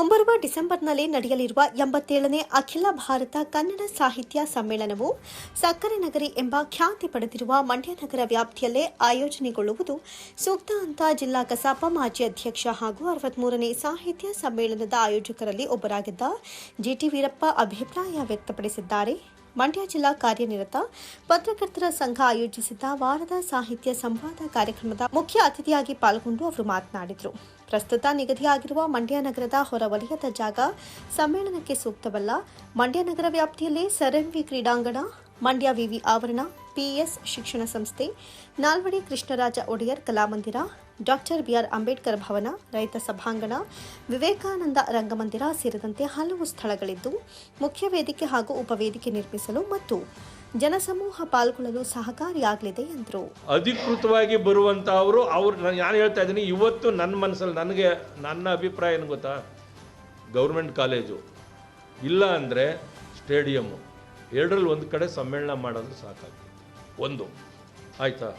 ಮುಂಬರುವ ಡಿಸೆಂಬರ್ನಲ್ಲಿ ನಡೆಯಲಿರುವ ಎಂಬತ್ತೇಳನೇ ಅಖಿಲ ಭಾರತ ಕನ್ನಡ ಸಾಹಿತ್ಯ ಸಮ್ಮೇಳನವು ಸಕ್ಕರೆ ನಗರಿ ಎಂಬ ಖ್ಯಾತಿ ಪಡೆದಿರುವ ಮಂಡ್ಯ ನಗರ ವ್ಯಾಪ್ತಿಯಲ್ಲೇ ಆಯೋಜನೆಗೊಳ್ಳುವುದು ಸೂಕ್ತ ಅಂತ ಜಿಲ್ಲಾ ಕಸಾಪ ಮಾಜಿ ಅಧ್ಯಕ್ಷ ಹಾಗೂ ಅರವತ್ಮೂರನೇ ಸಾಹಿತ್ಯ ಸಮ್ಮೇಳನದ ಆಯೋಜಕರಲ್ಲಿ ಒಬ್ಬರಾಗಿದ್ದ ಜಿಟಿ ವೀರಪ್ಪ ಅಭಿಪ್ರಾಯ ವ್ಯಕ್ತಪಡಿಸಿದ್ದಾರೆ. ಮಂಡ್ಯ ಜಿಲ್ಲಾ ಕಾರ್ಯನಿರತ, ಪತ್ರಕರ್ತರ ಸಂಘ ಆಯೋಜಿಸಿದ್ದ ವಾರದ ಸಾಹಿತ್ಯ ಸಂವಾದ ಕಾರ್ಯಕ್ರಮದ ಮುಖ್ಯ ಅತಿಥಿಯಾಗಿ ಪಾಲ್ಗೊಂಡು ಅವರು ಮಾತನಾಡಿದರು. ಪ್ರಸ್ತುತ ನಿಗದಿಯಾಗಿರುವ ಮಂಡ್ಯ ನಗರದ ಹೊರವಲಯದ ಜಾಗ ಸಮ್ಮೇಳನಕ್ಕೆ ಸೂಕ್ತವಲ್ಲ. ಮಂಡ್ಯ ನಗರ ವ್ಯಾಪ್ತಿಯಲ್ಲಿ ಸರಂವಿ ಕ್ರೀಡಾಂಗಣ, ಮಂಡ್ಯ ವಿವಿ ಆವರಣ, ಪಿಎಸ್ ಶಿಕ್ಷಣ ಸಂಸ್ಥೆ, ನಾಲ್ವಡಿ ಕೃಷ್ಣರಾಜ ಒಡೆಯರ್ ಕಲಾಮಂದಿರ ಡಾಕ್ಟರ್ ಬಿಆರ್ ಅಂಬೇಡ್ಕರ್ ಭವನ, ರೈತ ಸಭಾಂಗಣ, ವಿವೇಕಾನಂದ ರಂಗಮಂದಿರ ಸೇರಿದಂತೆ ಹಲವು ಸ್ಥಳಗಳಿದ್ದು ಮುಖ್ಯ ವೇದಿಕೆ ಹಾಗೂ ಉಪವೇದಿಕೆ ನಿರ್ಮಿಸಲು ಮತ್ತು ಜನಸಮೂಹ ಪಾಲ್ಗೊಳ್ಳಲು ಸಹಕಾರಿಯಾಗಲಿದೆ ಎಂದರು. ಅಧಿಕೃತವಾಗಿ ಬರುವಂಥವರು ಅವ್ರು ನಾನು ಹೇಳ್ತಾ ಇದ್ದೀನಿ, ಇವತ್ತು ನನ್ನ ಮನಸ್ಸಲ್ಲಿ ನನಗೆ ನನ್ನ ಅಭಿಪ್ರಾಯ ಏನು ಗೊತ್ತಾ? Government college. ಇಲ್ಲ ಅಂದರೆ ಸ್ಟೇಡಿಯಮ್ಮು. ಎರಡರಲ್ಲಿ ಒಂದು ಕಡೆ ಸಮ್ಮೇಳನ ಮಾಡೋದು ಸಾಕಾಗ್ತದೆ. ಒಂದು. ಆಯಿತಾ?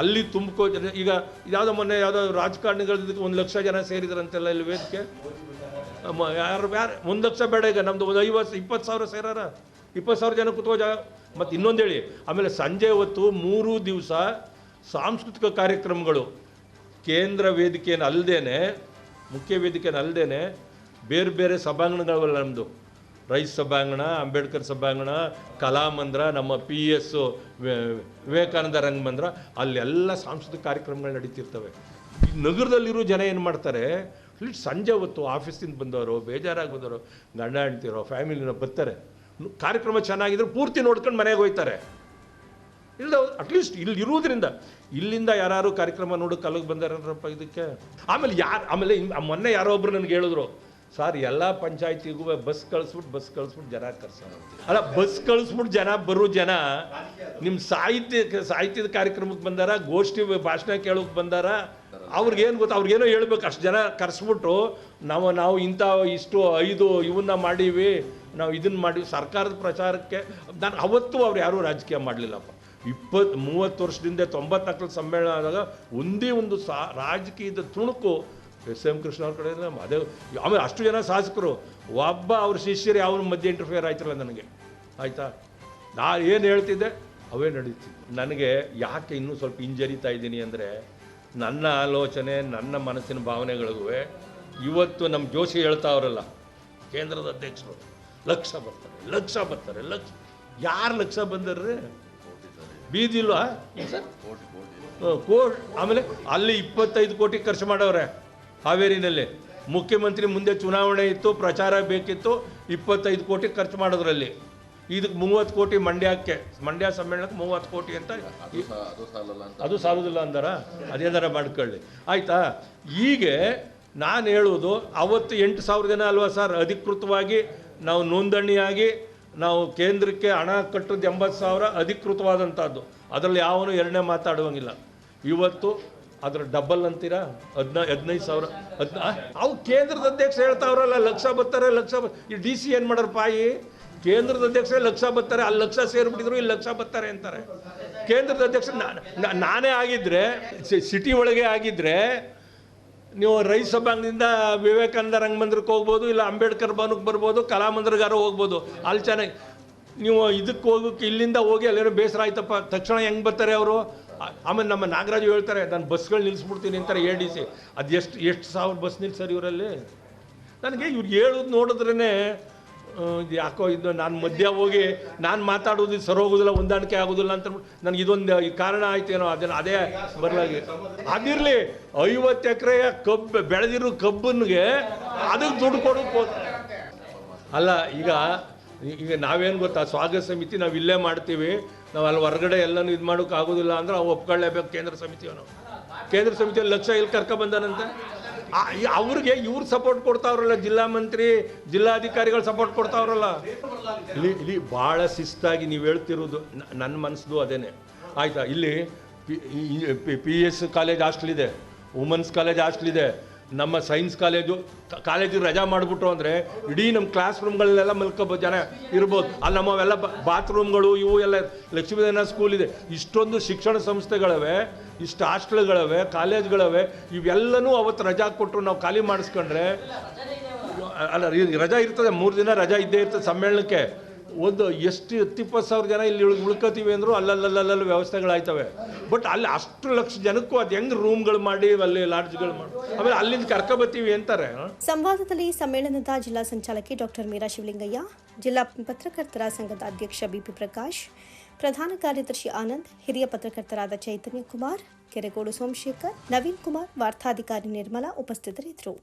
ಅಲ್ಲಿ ತುಂಬ್ಕೋ ಈಗ ಯಾವುದೋ ಮೊನ್ನೆ ಯಾವುದೋ ರಾಜಕಾರಣಿಗಳ ಒಂದು ಲಕ್ಷ ಜನ ಸೇರಿದ್ರಂತೆಲ್ಲ ಇಲ್ಲಿ ವೇದಿಕೆ. ಯಾರು ಯಾರು ಒಂದು ಲಕ್ಷ ಬೇಡ ಈಗ ನಮ್ಮದು ಒಂದು ಐವತ್ತು ಇಪ್ಪತ್ತು ಸಾವಿರ ಸೇರಾರ? ಇಪ್ಪತ್ತು ಸಾವಿರ ಜನ ಕೂತ್ಕೋ ಜಾಗ. ಮತ್ತು ಇನ್ನೊಂದು ಹೇಳಿ, ಆಮೇಲೆ ಸಂಜೆ ಹೊತ್ತು ಮೂರು ದಿವಸ ಸಾಂಸ್ಕೃತಿಕ ಕಾರ್ಯಕ್ರಮಗಳು. ಕೇಂದ್ರ ವೇದಿಕೆಯನ್ನು ಅಲ್ಲದೇನೆ ಮುಖ್ಯ ವೇದಿಕೆಯನ್ನು ಅಲ್ಲದೇನೆ ಬೇರೆ ಬೇರೆ ಸಭಾಂಗಣಗಳವಲ್ಲ ನಮ್ಮದು ರೈಸ್ ಸಭಾಂಗಣ, ಅಂಬೇಡ್ಕರ್ ಸಭಾಂಗಣ ಕಲಾಮಂದ್ರ ನಮ್ಮ ಪಿ ಎಸ್ ವಿವೇಕಾನಂದ ರಂಗಮಂದ್ರ ಅಲ್ಲೆಲ್ಲ ಸಾಂಸ್ಕೃತಿಕ ಕಾರ್ಯಕ್ರಮಗಳು ನಡೀತಿರ್ತವೆ. ಈ ನಗರದಲ್ಲಿರೋ ಜನ ಏನು ಮಾಡ್ತಾರೆ ಸಂಜೆ ಹೊತ್ತು ಆಫೀಸಿಂದ ಬಂದವರು, ಬೇಜಾರಾಗಿ ಬಂದವರು, ಗಂಡ ಹೆಂಡ್ತಿರೋ ಫ್ಯಾಮಿಲಿನ ಬರ್ತಾರೆ. ಕಾರ್ಯಕ್ರಮ ಚೆನ್ನಾಗಿದ್ರೆ ಪೂರ್ತಿ ನೋಡ್ಕೊಂಡು ಮನೆಗೆ ಹೋಗ್ತಾರೆ ಇಲ್ಲ ಅಟ್ಲೀಸ್ಟ್ ಇಲ್ಲಿ ಇರುವುದರಿಂದ. ಇಲ್ಲಿಂದ ಯಾರು ಕಾರ್ಯಕ್ರಮ ನೋಡು ಅಲ್ಲಿಗೆ ಬಂದಾರಪ್ಪ ಇದಕ್ಕೆ. ಆಮೇಲೆ ಯಾರು, ಆಮೇಲೆ ಮೊನ್ನೆ ಯಾರೋ ಒಬ್ರು ನನಗೆ ಹೇಳಿದ್ರು, ಸರ್, ಎಲ್ಲ ಪಂಚಾಯತಿಗೂ ಬಸ್ ಕಳಿಸ್ಬಿಟ್ಟು ಬಸ್ ಕಳಿಸ್ಬಿಟ್ಟು ಜನ ಕರ್ಸೋಣ ಅಂತ." ಅಲ್ಲ, ಬಸ್ ಕಳಿಸ್ಬಿಟ್ಟು ಜನ ಬರೋ ಜನ ನಿಮ್ಮ ಸಾಹಿತ್ಯ, ಸಾಹಿತ್ಯದ ಕಾರ್ಯಕ್ರಮಕ್ಕೆ ಬಂದಾರ, ಗೋಷ್ಠಿ ಭಾಷಣ ಕೇಳೋಕೆ ಬಂದಾರ, ಅವ್ರಿಗೇನು ಗೊತ್ತಾ, ಅವ್ರಿಗೇನೋ ಹೇಳ್ಬೇಕು, ಅಷ್ಟು ಜನ ಕರೆಸ್ಬಿಟ್ಟು, ನಾವು ನಾವು ಇಂಥ ಇಷ್ಟು ಐದು ಇವನ್ನ ಮಾಡೀವಿ ನಾವು ಇದನ್ನು ಮಾಡಿ ಸರ್ಕಾರದ ಪ್ರಚಾರಕ್ಕೆ, ನಾನು ಅವತ್ತು ಅವ್ರು ಯಾರೂ ರಾಜಕೀಯ ಮಾಡಲಿಲ್ಲಪ್ಪ. ಇಪ್ಪತ್ತು, ಮೂವತ್ತು ವರ್ಷದಿಂದ ತೊಂಬತ್ನಾಲ್ಕರಲ್ಲಿ ಸಮ್ಮೇಳನ ಆದಾಗ ಒಂದೇ ಒಂದು ಸಾ, ರಾಜಕೀಯದ ತುಣುಕು ಎಸ್ ಎಂ ಕೃಷ್ಣ ಅವ್ರ ಕಡೆಯಿಂದ ಅದೇ, ಆಮೇಲೆ ಅಷ್ಟು ಜನ ಶಾಸಕರು, ಒಬ್ಬ ಅವ್ರ ಶಿಷ್ಯರು ಯಾವ ಮಧ್ಯೆ ಇಂಟರ್ಫಿಯರ್ ಆಯ್ತಲ್ಲ ನನಗೆ. ಆಯಿತಾ? ನಾ ಏನು ಹೇಳ್ತಿದ್ದೆ? ಅವೇ ನಡೀತಿದ್ದೆ ನನಗೆ ಯಾಕೆ ಇನ್ನೂ ಸ್ವಲ್ಪ ಹಿಂಜರಿತಾ ಇದ್ದೀನಿ ಅಂದರೆ, ನನ್ನ ಆಲೋಚನೆ, ನನ್ನ ಮನಸ್ಸಿನ ಭಾವನೆಗಳಿಗೂ ಇವತ್ತು ನಮ್ಮ ಜೋಶಿ ಹೇಳ್ತಾವ್ರಲ್ಲ ಕೇಂದ್ರದ ಅಧ್ಯಕ್ಷರು. ಲಕ್ಷ ಬರ್ತಾರೆ ಲಕ್ಷ ಬರ್ತಾರೆ ಲಕ್ಷ. ಯಾರು ಲಕ್ಷ ಬಂದರ್ರಿ? ಬೀದಿಲ್ವಾ ಕೋಟ್ ಆಮೇಲೆ ಅಲ್ಲಿ ಇಪ್ಪತ್ತೈದು ಕೋಟಿ ಖರ್ಚು ಮಾಡವ್ರೆ ಹಾವೇರಿನಲ್ಲಿ. ಮುಖ್ಯಮಂತ್ರಿ ಮುಂದೆ ಚುನಾವಣೆ ಇತ್ತು ಪ್ರಚಾರ ಬೇಕಿತ್ತು ಇಪ್ಪತ್ತೈದು ಕೋಟಿ ಖರ್ಚು ಮಾಡೋದ್ರಲ್ಲಿ. ಇದಕ್ಕೆ ಮೂವತ್ತು ಕೋಟಿ ಮಂಡ್ಯಕ್ಕೆ ಮಂಡ್ಯ ಸಮ್ಮೇಳನಕ್ಕೆ ಮೂವತ್ತು ಕೋಟಿ ಅಂತ ಅದು ಸಾಲೋದಿಲ್ಲ ಅಂದಾರ? ಅದೇನಾರ ಮಾಡ್ಕೊಳ್ಳಿ. ಆಯ್ತಾ? ಹೀಗೆ ನಾನು ಹೇಳುವುದು, ಅವತ್ತು ಎಂಟು ಸಾವಿರ ಜನ ಅಲ್ವಾ ಸರ್? ಅಧಿಕೃತವಾಗಿ ನಾವು ನೋಂದಣಿಯಾಗಿ ನಾವು ಕೇಂದ್ರಕ್ಕೆ ಹಣ ಕಟ್ಟೋದು ಎಂಬತ್ತು ಸಾವಿರ ಅಧಿಕೃತವಾದಂಥದ್ದು ಅದರಲ್ಲಿ ಯಾವನು ಎರಡನೇ ಮಾತಾಡುವಂಗಿಲ್ಲ. ಇವತ್ತು ಅದರ ಡಬಲ್ ಅಂತೀರಾ? ಹದಿನ, ಹದಿನೈದು ಸಾವಿರ. ಹದಿನ ಅವು ಕೇಂದ್ರದ ಅಧ್ಯಕ್ಷ ಹೇಳ್ತಾವ್ರಲ್ಲ, ಲಕ್ಷ ಬರ್ತಾರೆ ಲಕ್ಷ ಈ ಡಿ ಸಿ ಏನು ಮಾಡೋರು ಪಾಯಿ? ಕೇಂದ್ರದ ಅಧ್ಯಕ್ಷರೇ ಲಕ್ಷ ಬರ್ತಾರೆ ಅಲ್ಲಿ ಲಕ್ಷ ಸೇರಿಬಿಟ್ಟಿದ್ರು, ಇಲ್ಲಿ ಲಕ್ಷ ಬರ್ತಾರೆ ಅಂತಾರೆ. ಕೇಂದ್ರದ ಅಧ್ಯಕ್ಷ ನಾನೇ ಆಗಿದ್ದರೆ ಸಿಟಿ ಒಳಗೆ ಆಗಿದ್ರೆ ನೀವು ರೈತ ಸಭಾಂಗದಿಂದ ವಿವೇಕಾನಂದ ರಂಗಮಂದಿರಕ್ಕೆ ಹೋಗ್ಬೋದು, ಇಲ್ಲ ಅಂಬೇಡ್ಕರ್ ಭವನಕ್ಕೆ ಬರ್ಬೋದು, ಕಲಾಮಂದಿರಗಾರ ಹೋಗ್ಬೋದು, ಅಲ್ಲಿ ಚೆನ್ನಾಗಿ ನೀವು ಇದಕ್ಕೆ ಹೋಗೋಕೆ ಇಲ್ಲಿಂದ ಹೋಗಿ ಅಲ್ಲೇನೋ ಬೇಸರ ಆಯ್ತಪ್ಪ. ತಕ್ಷಣ ಹೆಂಗೆ ಬರ್ತಾರೆ ಅವರು? ಆಮೇಲೆ ನಮ್ಮ ನಾಗರಾಜು ಹೇಳ್ತಾರೆ, ನಾನು ಬಸ್ಗಳು ನಿಲ್ಲಿಸ್ಬಿಡ್ತೀನಿ ಅಂತಾರೆ ಎ ಡಿ ಸಿ. ಅದು ಎಷ್ಟು ಎಷ್ಟು ಸಾವಿರ ಬಸ್ ನಿಲ್ಸರ್ ಇವರಲ್ಲಿ? ನನಗೆ ಇವ್ರು ಹೇಳೋದು ನೋಡಿದ್ರೇ ಇದು ಯಾಕೋ ಇದು ನಾನು ಮಧ್ಯ ಹೋಗಿ ನಾನು ಮಾತಾಡೋದು ಹೋಗೋದಿಲ್ಲ ಹೊಂದಾಣಿಕೆ ಆಗೋದಿಲ್ಲ ಅಂತ ನನಗೆ ಇದೊಂದು ಕಾರಣ ಆಯ್ತೇನೋ ಅದನ್ನು ಅದೇ ಬರಲಾಗಿ ಅದಿರಲಿ ಐವತ್ತು ಎಕರೆ ಕಬ್ಬು ಬೆಳೆದಿರೋ ಕಬ್ಬನಿಗೆ ಅದಕ್ಕೆ ದುಡ್ಡು ಕೊಡೋಕೆ ಅಲ್ಲ ಈಗ ಈಗ ನಾವೇನು ಗೊತ್ತಾ ಸ್ವಾಗತ ಸಮಿತಿ ನಾವು ಇಲ್ಲೇ ಮಾಡ್ತೀವಿ. ನಾವು ಅಲ್ಲಿ ಹೊರಗಡೆ ಎಲ್ಲನೂ ಇದು ಮಾಡೋಕ್ಕಾಗೋದಿಲ್ಲ ಅಂದ್ರೆ ಅವು ಒಪ್ಕೊಳ್ಳೇಬೇಕು ಕೇಂದ್ರ ಸಮಿತಿಯವನು ಕೇಂದ್ರ ಸಮಿತಿಯಲ್ಲಿ ಲಕ್ಷ ಇಲ್ಲಿ ಕರ್ಕೊಂಡು ಬಂದಾನಂತೆ ಆ, ಈ ಅವ್ರಿಗೆ ಇವ್ರು ಸಪೋರ್ಟ್ ಕೊಡ್ತಾವ್ರಲ್ಲ, ಜಿಲ್ಲಾ ಮಂತ್ರಿ, ಜಿಲ್ಲಾಧಿಕಾರಿಗಳು ಸಪೋರ್ಟ್ ಕೊಡ್ತಾವ್ರಲ್ಲ. ಇಲ್ಲಿ ಇಲ್ಲಿ ಭಾಳ ಶಿಸ್ತಾಗಿ ನೀವು ಹೇಳ್ತಿರೋದು ನನ್ನ ಮನಸ್ಸು ಅದೇನೆ. ಆಯ್ತಾ? ಇಲ್ಲಿ P P S college hostel ಇದೆ ವುಮೆನ್ಸ್ ಕಾಲೇಜ್ ಹಾಸ್ಟೆಲ್ ಇದೆ, ನಮ್ಮ ಸೈನ್ಸ್ ಕಾಲೇಜು ಕಾಲೇಜಿಗೆ ರಜಾ ಮಾಡಿಬಿಟ್ರು ಅಂದರೆ ಇಡೀ ನಮ್ಮ ಕ್ಲಾಸ್ ರೂಮ್ಗಳನ್ನೆಲ್ಲ ಮಲ್ಕೋಬೋದು ಜನ ಇರ್ಬೋದು. ಅಲ್ಲಿ ನಮ್ಮವೆಲ್ಲ ಬಾತ್ರೂಮ್ಗಳು ಇವು ಎಲ್ಲ ಲಕ್ಷ್ಮೀದೇವನ ಸ್ಕೂಲ್ ಇದೆ. ಇಷ್ಟೊಂದು ಶಿಕ್ಷಣ ಸಂಸ್ಥೆಗಳವೆ ಇಷ್ಟು ಹಾಸ್ಟೆಲ್ಗಳವೆ ಕಾಲೇಜ್ಗಳವೆ, ಇವೆಲ್ಲನೂ ಅವತ್ತು ರಜಾ ಕೊಟ್ಟರು ನಾವು ಖಾಲಿ ಮಾಡಿಸ್ಕೊಂಡ್ರೆ, ಅಲ್ಲ ರಜಾ ಇರ್ತದೆ, ಮೂರು ದಿನ ರಜಾ ಇದ್ದೇ ಇರ್ತದೆ ಸಮ್ಮೇಳನಕ್ಕೆ ಒಂದು ಎಷ್ಟು ಹತ್ತಿಪ್ಪತ್ತು ಸಾವಿರ ಜನ ಇಲ್ಲಿ ಉಳ್- ಉಳ್ಕೋತೀವಿ ಅಂದರೂ ಅಲ್ಲಲ್ಲಲ್ಲಲ್ಲಿ ವ್ಯವಸ್ಥೆಗಳಾಯ್ತವೆ ಬಟ್ ಅಲ್ಲಿ ಅಷ್ಟು ಲಕ್ಷ ಜನಕ್ಕೂ ಅದು ಹೆಂಗೆ ರೂಮ್ಗಳು ಮಾಡಿ, ಅಲ್ಲಿ ಲಾಡ್ಜ್ಗಳು ಮಾಡಿ, ಆಮೇಲೆ ಅಲ್ಲಿಂದ ಕರ್ಕೊಬತ್ತೀವಿ ಅಂತಾರೆ? ಸಂವಾದದಲ್ಲಿ ಸಮ್ಮೇಳನದ ಜಿಲ್ಲಾ ಸಂಚಾಲಕಿ ಡಾಕ್ಟರ್ ಮೀರಾ ಶಿವಲಿಂಗಯ್ಯ, ಜಿಲ್ಲಾ ಪತ್ರಕರ್ತರ ಸಂಘದ ಅಧ್ಯಕ್ಷ ಬಿಪಿ ಪ್ರಕಾಶ್ ಪ್ರಧಾನ ಕಾರ್ಯದರ್ಶಿ ಆನಂದ್ ಹಿರಿಯ ಪತ್ರಕರ್ತರಾದ ಚೈತನ್ಯ ಕುಮಾರ್ ಕೆರೆಗೋಡು ಸೋಮಶೇಖರ್ ನವೀನ್ ಕುಮಾರ್ ವಾರ್ತಾಧಿಕಾರಿ ನಿರ್ಮಲಾ ಉಪಸ್ಥಿತರಿದ್ದರು.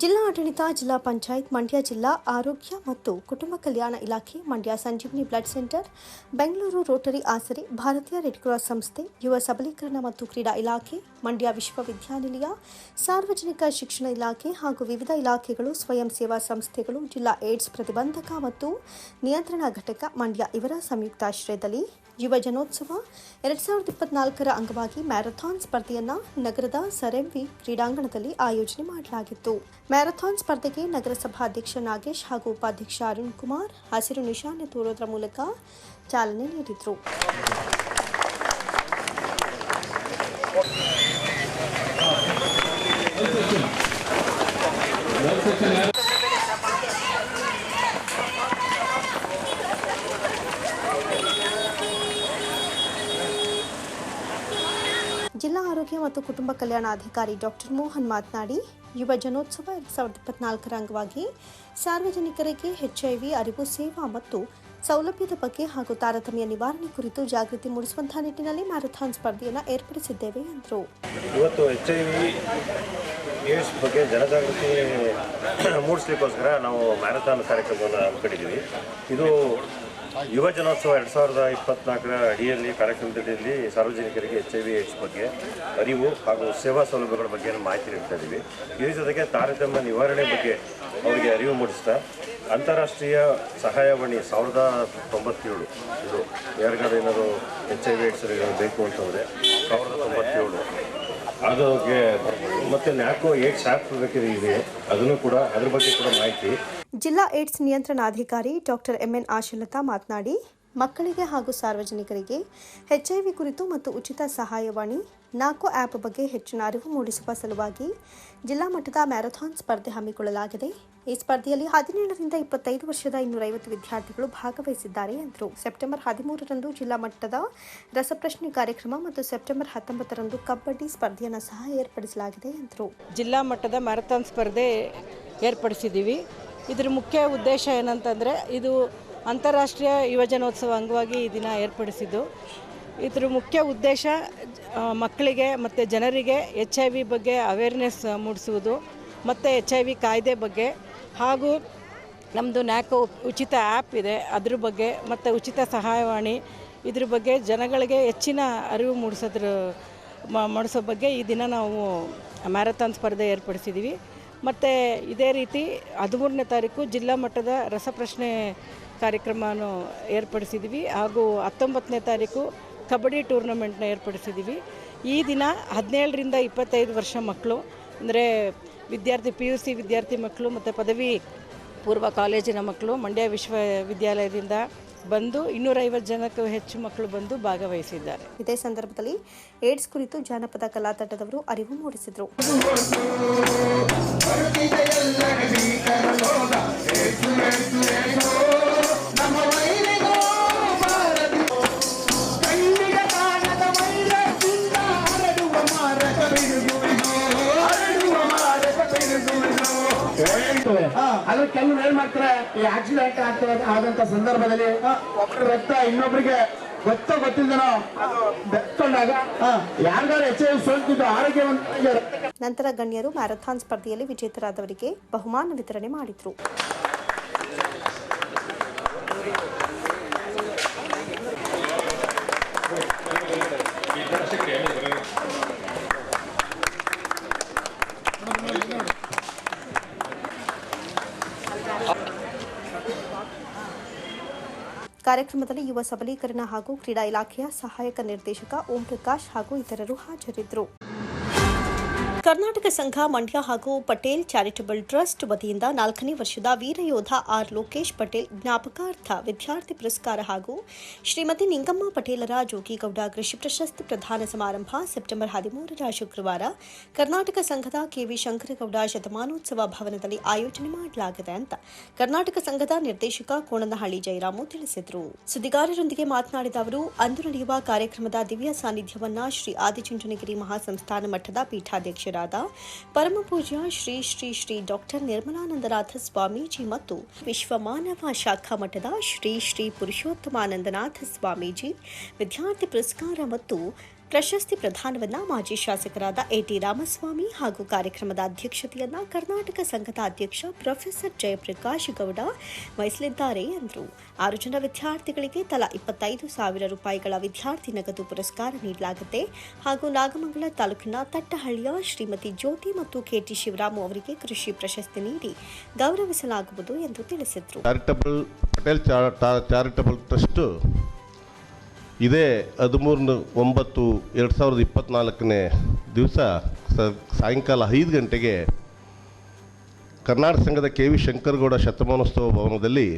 ಜಿಲ್ಲಾ ಆಡಳಿತ, ಜಿಲ್ಲಾ ಪಂಚಾಯತ್, ಮಂಡ್ಯ ಜಿಲ್ಲಾ ಆರೋಗ್ಯ ಮತ್ತು ಕುಟುಂಬ ಕಲ್ಯಾಣ ಇಲಾಖೆ, Mandya Sanjeevini blood centre, Bengaluru Rotary Asare, ಭಾರತೀಯ ರೆಡ್ ಕ್ರಾಸ್ ಸಂಸ್ಥೆ, ಯುವ ಸಬಲೀಕರಣ ಮತ್ತು ಕ್ರೀಡಾ ಇಲಾಖೆ, ಮಂಡ್ಯ ವಿಶ್ವವಿದ್ಯಾನಿಲಯ, ಸಾರ್ವಜನಿಕ ಶಿಕ್ಷಣ ಇಲಾಖೆ ಹಾಗೂ ವಿವಿಧ ಇಲಾಖೆಗಳು, ಸ್ವಯಂ ಸೇವಾ ಸಂಸ್ಥೆಗಳು, ಜಿಲ್ಲಾ ಏಡ್ಸ್ ಪ್ರತಿಬಂಧಕ ಮತ್ತು ನಿಯಂತ್ರಣ ಘಟಕ, ಮಂಡ್ಯ ಇವರ ಸಂಯುಕ್ತಾಶ್ರಯದಲ್ಲಿ ಯುವ ಜನೋತ್ಸವ ಎರಡ್ ಸಾವಿರದ ಇಪ್ಪತ್ನಾಲ್ಕರ ಅಂಗವಾಗಿ ಮ್ಯಾರಥಾನ್ ಸ್ಪರ್ಧೆಯನ್ನ ನಗರದ ಸರೆಂವಿ ಕ್ರೀಡಾಂಗಣದಲ್ಲಿ ಆಯೋಜನೆ ಮಾಡಲಾಗಿತ್ತು. ಮ್ಯಾರಥಾನ್ ಸ್ಪರ್ಧೆಗೆ ನಗರಸಭಾ ಅಧ್ಯಕ್ಷ ನಾಗೇಶ್ ಹಾಗೂ ಉಪಾಧ್ಯಕ್ಷ ಅರುಣ್ ಕುಮಾರ್ ಹಸಿರು ನಿಶಾನೆ ತೋರೋದ್ರ ಮೂಲಕ ಚಾಲನೆ ನೀಡಿದರು ಜಿಲ್ಲಾ ಆರೋಗ್ಯ ಮತ್ತು ಕುಟುಂಬ ಕಲ್ಯಾಣ ಅಧಿಕಾರಿ ಡಾಕ್ಟರ್ ಮೋಹನ್ ಮಾತನಾಡಿ, ಯುವ ಜನೋತ್ಸವ ಎರಡ್ ಸಾವಿರದ ಇಪ್ಪತ್ನಾಲ್ಕರ ಅಂಗವಾಗಿ ಸಾರ್ವಜನಿಕರಿಗೆ ಎಚ್ಐವಿ ಅರಿವು, ಸೇವಾ ಮತ್ತು ಸೌಲಭ್ಯದ ಬಗ್ಗೆ ಹಾಗೂ ತಾರತಮ್ಯ ನಿವಾರಣೆ ಕುರಿತು ಜಾಗೃತಿ ಮೂಡಿಸುವಂತಹ ನಿಟ್ಟಿನಲ್ಲಿ ಮ್ಯಾರಥಾನ್ ಸ್ಪರ್ಧೆಯನ್ನು ಏರ್ಪಡಿಸಿದ್ದೇವೆ ಎಂದರು. ಇವತ್ತು ಏಡ್ಸ್ ಬಗ್ಗೆ ಜನಜಾಗೃತಿ ಮೂಡಿಸ್ಲಿಕ್ಕೋಸ್ಕರ ನಾವು ಮ್ಯಾರಥಾನ್ ಕಾರ್ಯಕ್ರಮವನ್ನು ಹಮ್ಮಿಕೊಂಡಿದ್ದೀವಿ. ಇದು ಯುವ ಜನೋತ್ಸವ ಎರಡು ಸಾವಿರದ ಇಪ್ಪತ್ನಾಲ್ಕರ ಅಡಿಯಲ್ಲಿ ಕಾರ್ಯಕ್ರಮದಲ್ಲಿ ಸಾರ್ವಜನಿಕರಿಗೆ ಎಚ್ ಐ ವಿ ಏಡ್ಸ್ ಬಗ್ಗೆ ಅರಿವು ಹಾಗೂ ಸೇವಾ ಸೌಲಭ್ಯಗಳ ಬಗ್ಗೆ ಮಾಹಿತಿ ನೀಡ್ತಾ ಇದ್ದೀವಿ ಇದ್ರ ಜೊತೆಗೆ ತಾರತಮ್ಯ ನಿವಾರಣೆ ಬಗ್ಗೆ ಅವರಿಗೆ ಅರಿವು ಮೂಡಿಸ್ತಾ, ಅಂತಾರಾಷ್ಟ್ರೀಯ ಸಹಾಯವಾಣಿ ಸಾವಿರದ ತೊಂಬತ್ತೇಳು, ಇದು ಯಾರಿಗಾದ್ರೂ ಏನಾದರೂ ಎಚ್ ಐ ವಿ ಏಡ್ಸ್ ಬೇಕು ಅಂತಂದರೆ ಸಾವಿರದ ತೊಂಬತ್ತೇಳು. ಅದಕ್ಕೆ ಮತ್ತು ನ್ಯಾಕೋ ಏಡ್ಸ್ ಆ್ಯಪ್ ಬೇಕಿದೆ ಇದೆ, ಅದನ್ನು ಕೂಡ ಅದ್ರ ಬಗ್ಗೆ ಕೂಡ ಮಾಹಿತಿ ಜಿಲ್ಲಾ ಏಡ್ಸ್ ನಿಯಂತ್ರಣಾಧಿಕಾರಿ ಡಾಕ್ಟರ್ ಎಂಎನ್ ಆಶಲತಾ ಮಾತನಾಡಿ, ಮಕ್ಕಳಿಗೆ ಹಾಗೂ ಸಾರ್ವಜನಿಕರಿಗೆ ಎಚ್ಐವಿ ಕುರಿತು ಮತ್ತು ಉಚಿತ ಸಹಾಯವಾಣಿ ನಾಲ್ಕು ಆ್ಯಪ್ ಬಗ್ಗೆ ಹೆಚ್ಚಿನ ಅರಿವು ಮೂಡಿಸುವ ಸಲುವಾಗಿ ಜಿಲ್ಲಾ ಮಟ್ಟದ ಮ್ಯಾರಥಾನ್ ಸ್ಪರ್ಧೆ ಹಮ್ಮಿಕೊಳ್ಳಲಾಗಿದೆ. ಈ ಸ್ಪರ್ಧೆಯಲ್ಲಿ ಹದಿನೇಳರಿಂದ ಇಪ್ಪತ್ತೈದು ವರ್ಷದ ಇನ್ನೂರೈವತ್ತು ವಿದ್ಯಾರ್ಥಿಗಳು ಭಾಗವಹಿಸಿದ್ದಾರೆ ಎಂದರು. ಸೆಪ್ಟೆಂಬರ್ ಹದಿಮೂರರಂದು ಜಿಲ್ಲಾ ಮಟ್ಟದ ರಸಪ್ರಶ್ನೆ ಕಾರ್ಯಕ್ರಮ ಮತ್ತು ಸೆಪ್ಟೆಂಬರ್ ಹತ್ತೊಂಬತ್ತರಂದು ಕಬಡ್ಡಿ ಸ್ಪರ್ಧೆಯನ್ನು ಸಹ ಏರ್ಪಡಿಸಲಾಗಿದೆ ಎಂದರು. ಜಿಲ್ಲಾ ಮಟ್ಟದ ಮ್ಯಾರಥಾನ್ ಸ್ಪರ್ಧೆ ಏರ್ಪಡಿಸಿದ್ದೀವಿ. ಇದರ ಮುಖ್ಯ ಉದ್ದೇಶ ಏನಂತಂದರೆ ಇದು ಅಂತಾರಾಷ್ಟ್ರೀಯ ಯುವಜನೋತ್ಸವ ಅಂಗವಾಗಿ ಈ ದಿನ ಏರ್ಪಡಿಸಿದ್ದು. ಇದ್ರ ಮುಖ್ಯ ಉದ್ದೇಶ ಮಕ್ಕಳಿಗೆ ಮತ್ತು ಜನರಿಗೆ ಎಚ್ ಐ ವಿ ಬಗ್ಗೆ ಅವೇರ್ನೆಸ್ ಮೂಡಿಸುವುದು, ಮತ್ತು ಎಚ್ ಐ ವಿ ಕಾಯ್ದೆ ಬಗ್ಗೆ, ಹಾಗೂ ನಮ್ಮದು ನ್ಯಾಕೋ ಉಚಿತ ಆ್ಯಪ್ ಇದೆ, ಅದ್ರ ಬಗ್ಗೆ, ಮತ್ತು ಉಚಿತ ಸಹಾಯವಾಣಿ, ಇದ್ರ ಬಗ್ಗೆ ಜನಗಳಿಗೆ ಹೆಚ್ಚಿನ ಅರಿವು ಮೂಡಿಸೋದ್ರ ಮಾಡಿಸೋ ಬಗ್ಗೆ ಈ ದಿನ ನಾವು ಮ್ಯಾರಥಾನ್ ಸ್ಪರ್ಧೆ ಏರ್ಪಡಿಸಿದ್ದೀವಿ ಮತ್ತು ಇದೇ ರೀತಿ ಹದಿಮೂರನೇ ತಾರೀಕು ಜಿಲ್ಲಾ ಮಟ್ಟದ ರಸಪ್ರಶ್ನೆ ಕಾರ್ಯಕ್ರಮವನ್ನು ಏರ್ಪಡಿಸಿದ್ವಿ ಹಾಗೂ ಹತ್ತೊಂಬತ್ತನೇ ತಾರೀಕು ಕಬಡ್ಡಿ ಟೂರ್ನಮೆಂಟ್ನ ಏರ್ಪಡಿಸಿದ್ದೀವಿ. ಈ ದಿನ ಹದಿನೇಳರಿಂದ ಇಪ್ಪತ್ತೈದು ವರ್ಷ ಮಕ್ಕಳು, ಅಂದರೆ ವಿದ್ಯಾರ್ಥಿ, ಪಿ ಯು ಸಿ ವಿದ್ಯಾರ್ಥಿ ಮಕ್ಕಳು ಮತ್ತು ಪದವಿ ಪೂರ್ವ ಕಾಲೇಜಿನ ಮಕ್ಕಳು ಮಂಡ್ಯ ವಿಶ್ವವಿದ್ಯಾಲಯದಿಂದ ಬಂದು ಇನ್ನೂರೈವತ್ತು ಜನಕ್ಕೂ ಹೆಚ್ಚು ಮಕ್ಕಳು ಬಂದು ಭಾಗವಹಿಸಿದ್ದಾರೆ. ಇದೇ ಸಂದರ್ಭದಲ್ಲಿ ಏಡ್ಸ್ ಕುರಿತು ಜಾನಪದ ಕಲಾ ತಂಡದವರು ಅರಿವು ಮೂಡಿಸಿದರು. ಅದ್ರ ಕೆಲವು ಏನ್ ಮಾಡ್ತಾರೆ? ಈ ಆಕ್ಸಿಡೆಂಟ್ ಆಗ್ತಿರೋ ಆದಂತ ಸಂದರ್ಭದಲ್ಲಿ ಒಬ್ರು ರಕ್ತ ಇನ್ನೊಬ್ರಿಗೆ ಗೊತ್ತೋ ಗೊತ್ತಿದ್ದನೋ ಬೆತ್ಕೊಂಡಾಗ ಯಾರಿಗಾರು ಎಚ್ ಐ ಸೋಂಕಿದ್ದು ಆರೋಗ್ಯವಂತರಿಗೆ ನಂತರ ಗಣ್ಯರು ಮ್ಯಾರಥಾನ್ ಸ್ಪರ್ಧೆಯಲ್ಲಿ ವಿಜೇತರಾದವರಿಗೆ ಬಹುಮಾನ ವಿತರಣೆ ಮಾಡಿದರು. ಕಾರ್ಯಕ್ರಮದಲ್ಲಿ ಯುವ ಸಬಲೀಕರಣ ಹಾಗೂ ಕ್ರೀಡಾ ಇಲಾಖೆಯ ಸಹಾಯಕ ನಿರ್ದೇಶಕ ಓಂ ಪ್ರಕಾಶ್ ಹಾಗೂ ಇತರರು ಹಾಜರಿದ್ದರು. ಕರ್ನಾಟಕ ಸಂಘ, ಮಂಡ್ಯ ಹಾಗೂ ಪಟೇಲ್ ಚಾರಿಟಬಲ್ ಟ್ರಸ್ಟ್ ವತಿಯಿಂದ ನಾಲ್ಕನೇ ವರ್ಷದ ವೀರಯೋಧ ಆರ್ ಲೋಕೇಶ್ ಪಟೇಲ್ ಜ್ಞಾಪಕಾರ್ಥ ವಿದ್ಯಾರ್ಥಿ ಪುರಸ್ಕಾರ ಹಾಗೂ ಶ್ರೀಮತಿ ನಿಂಗಮ್ಮ ಪಟೇಲರ ಜೋಗಿಗೌಡ ಕೃಷಿ ಪ್ರಶಸ್ತಿ ಪ್ರದಾನ ಸಮಾರಂಭ ಸೆಪ್ಟೆಂಬರ್ ಹದಿಮೂರರ ಶುಕ್ರವಾರ ಕರ್ನಾಟಕ ಸಂಘದ ಕೆವಿ ಶಂಕರಗೌಡ ಶತಮಾನೋತ್ಸವ ಭವನದಲ್ಲಿ ಆಯೋಜನೆ ಮಾಡಲಾಗಿದೆ ಅಂತ ಕರ್ನಾಟಕ ಸಂಘದ ನಿರ್ದೇಶಕ ಕೋಣನಹಳ್ಳಿ ಜಯರಾಮು ತಿಳಿಸಿದರು. ಸುದ್ದಿಗಾರರೊಂದಿಗೆ ಮಾತನಾಡಿದ ಅವರು, ಅಂದು ನಡೆಯುವ ಕಾರ್ಯಕ್ರಮದ ದಿವ್ಯ ಸಾನ್ನಿಧ್ಯವನ್ನು ಶ್ರೀ ಆದಿಚುಂಚನಗಿರಿ ಮಹಾಸಂಸ್ಥಾನ ಮಠದ ಪೀಠಾಧ್ಯಕ್ಷರಾದ ಪರಮ ಪೂಜ್ಯ ಶ್ರೀ ಶ್ರೀ ಶ್ರೀ ಡಾಕ್ಟರ್ ನಿರ್ಮಲಾನಂದನಾಥ ಸ್ವಾಮೀಜಿ ಮತ್ತು ವಿಶ್ವ ಮಾನವ ಶಾಖಾ ಮಠದ ಶ್ರೀ ಶ್ರೀ ಪುರುಷೋತ್ತಮಾನಂದನಾಥ ಸ್ವಾಮೀಜಿ, ವಿದ್ಯಾರ್ಥಿ ಪುರಸ್ಕಾರ ಮತ್ತು ಪ್ರಶಸ್ತಿ ಪ್ರದಾನವನ್ನ ಮಾಜಿ ಶಾಸಕರಾದ ಎಟಿ ರಾಮಸ್ವಾಮಿ ಹಾಗೂ ಕಾರ್ಯಕ್ರಮದ ಅಧ್ಯಕ್ಷತೆಯನ್ನ ಕರ್ನಾಟಕ ಸಂಘದ ಅಧ್ಯಕ್ಷ ಪ್ರೊಫೆಸರ್ ಜಯಪ್ರಕಾಶ್ ಗೌಡ ವಹಿಸಲಿದ್ದಾರೆ ಎಂದರು ಆರು ಜನ ವಿದ್ಯಾರ್ಥಿಗಳಿಗೆ ತಲಾ ಇಪ್ಪತ್ತೈದು ಸಾವಿರ ರೂಪಾಯಿಗಳ ವಿದ್ಯಾರ್ಥಿ ನಗದು ಪುರಸ್ಕಾರ ನೀಡಲಾಗುತ್ತೆ. ಹಾಗೂ ನಾಗಮಂಗಲ ತಾಲೂಕಿನ ತಟ್ಟಹಳ್ಳಿಯ ಶ್ರೀಮತಿ ಜ್ಯೋತಿ ಮತ್ತು ಕೆಟಿ ಶಿವರಾಮು ಅವರಿಗೆ ಕೃಷಿ ಪ್ರಶಸ್ತಿ ನೀಡಿ ಗೌರವಿಸಲಾಗುವುದು ಎಂದು ತಿಳಿಸಿದರು. ಚಾರಿಟಬಲ್ ಟ್ರಸ್ಟು ಇದೇ ಹದಿಮೂರು ಒಂಬತ್ತು ಎರಡು ಸಾವಿರದ ಇಪ್ಪತ್ತ್ನಾಲ್ಕನೇ ದಿವಸ ಸಾಯಂಕಾಲ ಐದು ಗಂಟೆಗೆ ಕರ್ನಾಟಕ ಸಂಘದ ಕೆ ವಿ ಶಂಕರಗೌಡ ಶತಮಾನೋತ್ಸವ ಭವನದಲ್ಲಿ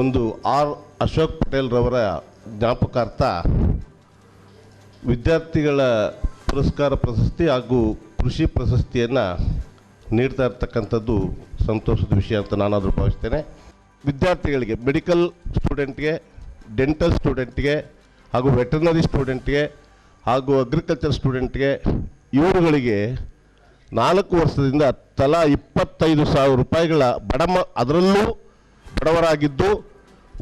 ಒಂದು ಆರ್ ಅಶೋಕ್ ಪಟೇಲ್ರವರ ಜ್ಞಾಪಕಾರ್ಥ ವಿದ್ಯಾರ್ಥಿಗಳ ಪುರಸ್ಕಾರ ಪ್ರಶಸ್ತಿ ಹಾಗೂ ಕೃಷಿ ಪ್ರಶಸ್ತಿಯನ್ನು ನೀಡ್ತಾ ಇರ್ತಕ್ಕಂಥದ್ದು ಸಂತೋಷದ ವಿಷಯ ಅಂತ ನಾನಾದರೂ ಭಾವಿಸ್ತೇನೆ. ವಿದ್ಯಾರ್ಥಿಗಳಿಗೆ, ಮೆಡಿಕಲ್ ಸ್ಟೂಡೆಂಟ್ಗೆ ಡೆಂಟಲ್ ಸ್ಟೂಡೆಂಟ್ಗೆ ಹಾಗೂ ವೆಟರ್ನರಿ ಸ್ಟೂಡೆಂಟ್ಗೆ ಹಾಗೂ ಅಗ್ರಿಕಲ್ಚರ್ ಸ್ಟೂಡೆಂಟ್ಗೆ ಇವರುಗಳಿಗೆ ನಾಲ್ಕು ವರ್ಷದಿಂದ ತಲಾ ಇಪ್ಪತ್ತೈದು ಸಾವಿರ ರೂಪಾಯಿಗಳ ಬಡಮ ಅದರಲ್ಲೂ ಬಡವರಾಗಿದ್ದು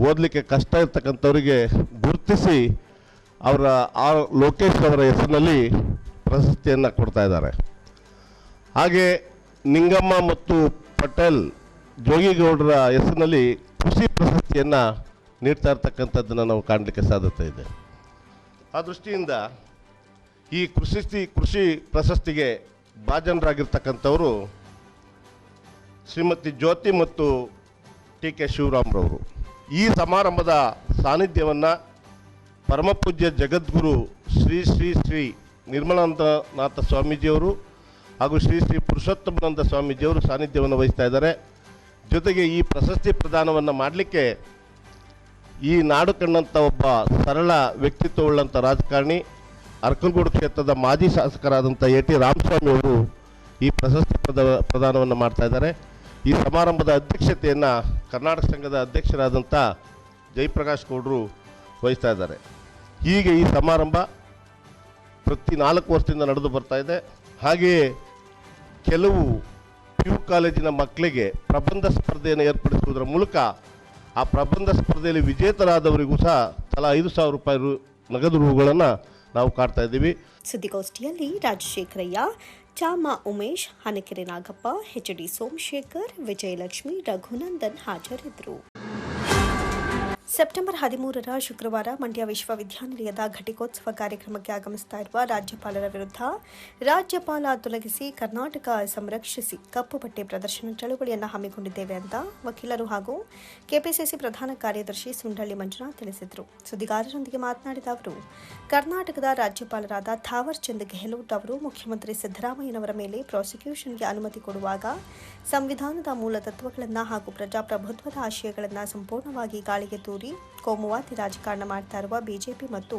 ಓದಲಿಕ್ಕೆ ಕಷ್ಟ ಇರ್ತಕ್ಕಂಥವರಿಗೆ ಗುರುತಿಸಿ ಅವರ ಆ ಲೋಕೇಶ್ ಅವರ ಹೆಸರಿನಲ್ಲಿ ಪ್ರಶಸ್ತಿಯನ್ನು ಕೊಡ್ತಾ ಇದ್ದಾರೆ. ಹಾಗೆ ನಿಂಗಮ್ಮ ಮತ್ತು ಪಟೇಲ್ ಜೋಗಿಗೌಡರ ಹೆಸರಿನಲ್ಲಿ ಕೃಷಿ ಪ್ರಶಸ್ತಿಯನ್ನು ನೀಡ್ತಾ ಇರ್ತಕ್ಕಂಥದ್ದನ್ನು ನಾವು ಕಾಣಲಿಕ್ಕೆ ಸಾಧ್ಯತೆ ಇದೆ. ಆ ದೃಷ್ಟಿಯಿಂದ ಈ ಕೃಷಿ ಕೃಷಿ ಪ್ರಶಸ್ತಿಗೆ ಭಾಜನರಾಗಿರ್ತಕ್ಕಂಥವರು ಶ್ರೀಮತಿ ಜ್ಯೋತಿ ಮತ್ತು ಟಿ ಕೆ ಶಿವರಾಮ್ರವರು. ಈ ಸಮಾರಂಭದ ಸಾನ್ನಿಧ್ಯವನ್ನು ಪರಮಪೂಜ್ಯ ಜಗದ್ಗುರು ಶ್ರೀ ಶ್ರೀ ಶ್ರೀ ನಿರ್ಮಲಾನಂದನಾಥ ಸ್ವಾಮೀಜಿಯವರು ಹಾಗೂ ಶ್ರೀ ಶ್ರೀ ಪುರುಷೋತ್ತಮಾನಂದ ಸ್ವಾಮೀಜಿಯವರು ಸಾನ್ನಿಧ್ಯವನ್ನು ವಹಿಸ್ತಾ ಇದ್ದಾರೆ. ಜೊತೆಗೆ ಈ ಪ್ರಶಸ್ತಿ ಪ್ರದಾನವನ್ನು ಮಾಡಲಿಕ್ಕೆ ಈ ನಾಡು ಕಂಡಂಥ ಒಬ್ಬ ಸರಳ ವ್ಯಕ್ತಿತ್ವವುಳ್ಳಂಥ ರಾಜಕಾರಣಿ, ಅರ್ಕಲ್ಗೂಡು ಕ್ಷೇತ್ರದ ಮಾಜಿ ಶಾಸಕರಾದಂಥ ಎ ಟಿ ರಾಮಸ್ವಾಮಿ ಅವರು ಈ ಪ್ರಶಸ್ತಿ ಪ್ರದ ಪ್ರದಾನವನ್ನು ಮಾಡ್ತಾ ಇದ್ದಾರೆ. ಈ ಸಮಾರಂಭದ ಅಧ್ಯಕ್ಷತೆಯನ್ನು ಕರ್ನಾಟಕ ಸಂಘದ ಅಧ್ಯಕ್ಷರಾದಂಥ ಜಯಪ್ರಕಾಶ್ ಗೌಡರು ವಹಿಸ್ತಾ ಇದ್ದಾರೆ. ಹೀಗೆ ಈ ಸಮಾರಂಭ ಪ್ರತಿ ನಾಲ್ಕು ವರ್ಷದಿಂದ ನಡೆದು ಬರ್ತಾ ಇದೆ. ಹಾಗೆಯೇ ಕೆಲವು ಪಿ ಯು ಕಾಲೇಜಿನ ಮಕ್ಕಳಿಗೆ ಪ್ರಬಂಧ ಸ್ಪರ್ಧೆಯನ್ನು ಏರ್ಪಡಿಸುವುದರ ಮೂಲಕ ಆ ಪ್ರಬಂಧ ಸ್ಪರ್ಧೆಯಲ್ಲಿ ವಿಜೇತರಾದವರಿಗೂ ಸಹ ತಲಾ ಐದು ಸಾವಿರ ರೂಪಾಯಿ ನಗದು ರೂಗಳನ್ನು ನಾವು ಕಾಡ್ತಾ ಇದ್ದೀವಿ. ಸುದ್ದಿಗೋಷ್ಠಿಯಲ್ಲಿ ರಾಜಶೇಖರಯ್ಯ, ಚಾಮ ಉಮೇಶ್, ಹನಕೆರೆ ನಾಗಪ್ಪ, ಎಚ್ ಡಿ ಸೋಮಶೇಖರ್, ವಿಜಯಲಕ್ಷ್ಮಿ, ರಘುನಂದನ್ ಹಾಜರಿದ್ದರು. ಸೆಪ್ಟೆಂಬರ್ ಹದಿಮೂರರ ಶುಕ್ರವಾರ ಮಂಡ್ಯ ವಿಶ್ವವಿದ್ಯಾನಿಲಯದ ಘಟಿಕೋತ್ಸವ ಕಾರ್ಯಕ್ರಮಕ್ಕೆ ಆಗಮಿಸ್ತಾ ಇರುವ ರಾಜ್ಯಪಾಲರ ವಿರುದ್ಧ ರಾಜ್ಯಪಾಲ ತೊಲಗಿಸಿ ಕರ್ನಾಟಕ ಸಂರಕ್ಷಿಸಿ ಕಪ್ಪು ಬಟ್ಟೆ ಪ್ರದರ್ಶನ ಚಳುವಳಿಯನ್ನು ಹಮ್ಮಿಕೊಂಡಿದ್ದೇವೆ ಅಂತ ವಕೀಲರು ಹಾಗೂ ಕೆಪಿಸಿಸಿ ಪ್ರಧಾನ ಕಾರ್ಯದರ್ಶಿ ಸುಂಡಳ್ಳಿ ಮಂಜುನಾಥ್ ತಿಳಿಸಿದರು. ಸುದ್ದಿಗಾರರೊಂದಿಗೆ ಮಾತನಾಡಿದ ಅವರು, ಕರ್ನಾಟಕದ ರಾಜ್ಯಪಾಲರಾದ ಥಾವರ್ ಚಂದ್ ಗೆಹ್ಲೋಟ್ ಅವರು ಮುಖ್ಯಮಂತ್ರಿ ಸಿದ್ದರಾಮಯ್ಯನವರ ಮೇಲೆ ಪ್ರಾಸಿಕ್ಯೂಷನ್ಗೆ ಅನುಮತಿ ಕೊಡುವಾಗ ಸಂವಿಧಾನದ ಮೂಲ ತತ್ವಗಳನ್ನು ಹಾಗೂ ಪ್ರಜಾಪ್ರಭುತ್ವದ ಆಶಯಗಳನ್ನು ಸಂಪೂರ್ಣವಾಗಿ ಗಾಳಿಗೆ ತೂರಿ ಕೋಮುವಾದಿ ರಾಜಕಾರಣ ಮಾಡ್ತಾ ಇರುವ ಬಿಜೆಪಿ ಮತ್ತು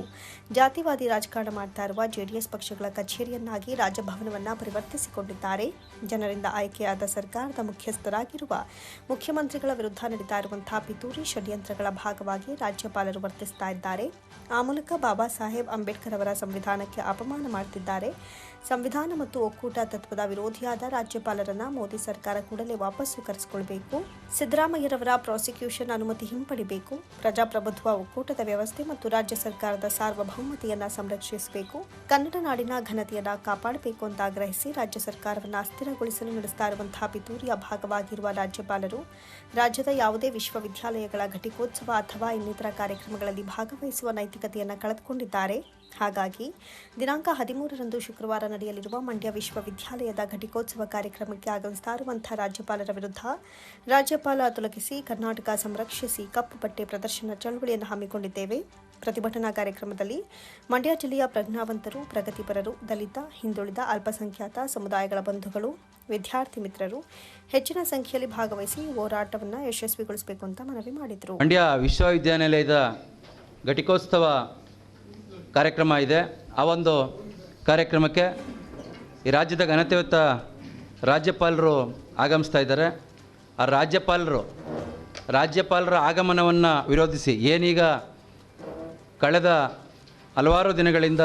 ಜಾತಿವಾದಿ ರಾಜಕಾರಣ ಮಾಡ್ತಾ ಇರುವ ಜೆಡಿಎಸ್ ಪಕ್ಷಗಳ ಕಚೇರಿಯನ್ನಾಗಿ ರಾಜಭವನವನ್ನು ಪರಿವರ್ತಿಸಿಕೊಂಡಿದ್ದಾರೆ. ಜನರಿಂದ ಆಯ್ಕೆಯಾದ ಸರ್ಕಾರದ ಮುಖ್ಯಸ್ಥರಾಗಿರುವ ಮುಖ್ಯಮಂತ್ರಿಗಳ ವಿರುದ್ಧ ನಡೀತಾ ಇರುವಂತಹ ಪಿತೂರಿ ಷಡ್ಯಂತ್ರಗಳ ಭಾಗವಾಗಿ ರಾಜ್ಯಪಾಲರು ವರ್ತಿಸ್ತಾ ಇದ್ದಾರೆ. ಆ ಮೂಲಕ ಬಾಬಾ ಸಾಹೇಬ್ ಅಂಬೇಡ್ಕರ್ ಅವರ ಸಂವಿಧಾನಕ್ಕೆ ಅಪಮಾನ ಮಾಡ್ತಿದ್ದಾರೆ. ಸಂವಿಧಾನ ಮತ್ತು ಒಕ್ಕೂಟ ತತ್ವದ ವಿರೋಧಿಯಾದ ರಾಜ್ಯಪಾಲರನ್ನ ಮೋದಿ ಸರ್ಕಾರ ಕೂಡಲೇ ವಾಪಸ್ಸು ಕರೆಸಿಕೊಳ್ಬೇಕು ಸಿದ್ದರಾಮಯ್ಯರವರ ಪ್ರಾಸಿಕ್ಯೂಷನ್ ಅನುಮತಿ ಹಿಂಪಡಿಬೇಕು. ಪ್ರಜಾಪ್ರಭುತ್ವ, ಒಕ್ಕೂಟದ ವ್ಯವಸ್ಥೆ ಮತ್ತು ರಾಜ್ಯ ಸರ್ಕಾರದ ಸಾರ್ವಭೌಮತೆಯನ್ನ ಸಂರಕ್ಷಿಸಬೇಕು. ಕನ್ನಡ ನಾಡಿನ ಘನತೆಯನ್ನ ಕಾಪಾಡಬೇಕು ಅಂತ ಆಗ್ರಹಿಸಿ ರಾಜ್ಯ ಸರ್ಕಾರವನ್ನು ಅಸ್ಥಿರಗೊಳಿಸಲು ನಡೆಸ್ತಾ ಇರುವಂತಹ ಪಿತೂರಿಯ ಭಾಗವಾಗಿರುವ ರಾಜ್ಯಪಾಲರು ರಾಜ್ಯದ ಯಾವುದೇ ವಿಶ್ವವಿದ್ಯಾಲಯಗಳ ಘಟಿಕೋತ್ಸವ ಅಥವಾ ಇನ್ನಿತರ ಕಾರ್ಯಕ್ರಮಗಳಲ್ಲಿ ಭಾಗವಹಿಸುವ ನೈತಿಕತೆಯನ್ನು ಕಳೆದುಕೊಂಡಿದ್ದಾರೆ. ಹಾಗಾಗಿ ದಿನಾಂಕ ಹದಿಮೂರರಂದು ಶುಕ್ರವಾರ ನಡೆಯಲಿರುವ ಮಂಡ್ಯ ವಿಶ್ವವಿದ್ಯಾಲಯದ ಘಟಿಕೋತ್ಸವ ಕಾರ್ಯಕ್ರಮಕ್ಕೆ ಆಗಮಿಸ್ತಾ ಇರುವಂತಹ ರಾಜ್ಯಪಾಲರ ವಿರುದ್ಧ ರಾಜ್ಯಪಾಲ ತೊಲಗಿಸಿ ಕರ್ನಾಟಕ ಸಂರಕ್ಷಿಸಿ ಕಪ್ಪು ಬಟ್ಟೆ ಪ್ರದರ್ಶನ ಚಳವಳಿಯನ್ನು ಹಮ್ಮಿಕೊಂಡಿದ್ದೇವೆ. ಪ್ರತಿಭಟನಾ ಕಾರ್ಯಕ್ರಮದಲ್ಲಿ ಮಂಡ್ಯ ಜಿಲ್ಲೆಯ ಪ್ರಜ್ಞಾವಂತರು, ಪ್ರಗತಿಪರರು, ದಲಿತ, ಹಿಂದುಳಿದ, ಅಲ್ಪಸಂಖ್ಯಾತ ಸಮುದಾಯಗಳ ಬಂಧುಗಳು, ವಿದ್ಯಾರ್ಥಿ ಮಿತ್ರರು ಹೆಚ್ಚಿನ ಸಂಖ್ಯೆಯಲ್ಲಿ ಭಾಗವಹಿಸಿ ಹೋರಾಟವನ್ನು ಯಶಸ್ವಿಗೊಳಿಸಬೇಕು ಅಂತ ಮನವಿ ಮಾಡಿದರು. ಮಂಡ್ಯ ವಿಶ್ವವಿದ್ಯಾನಿಲಯದ ಘಟಿಕೋತ್ಸವ ಕಾರ್ಯಕ್ರಮ ಇದೆ. ಆ ಒಂದು ಕಾರ್ಯಕ್ರಮಕ್ಕೆ ಈ ರಾಜ್ಯದ ಘನತೆಯುತ ರಾಜ್ಯಪಾಲರು ಆಗಮಿಸ್ತಾ ಇದ್ದಾರೆ. ಆ ರಾಜ್ಯಪಾಲರು, ರಾಜ್ಯಪಾಲರ ಆಗಮನವನ್ನು ವಿರೋಧಿಸಿ ಏನೀಗ ಕಳೆದ ಹಲವಾರು ದಿನಗಳಿಂದ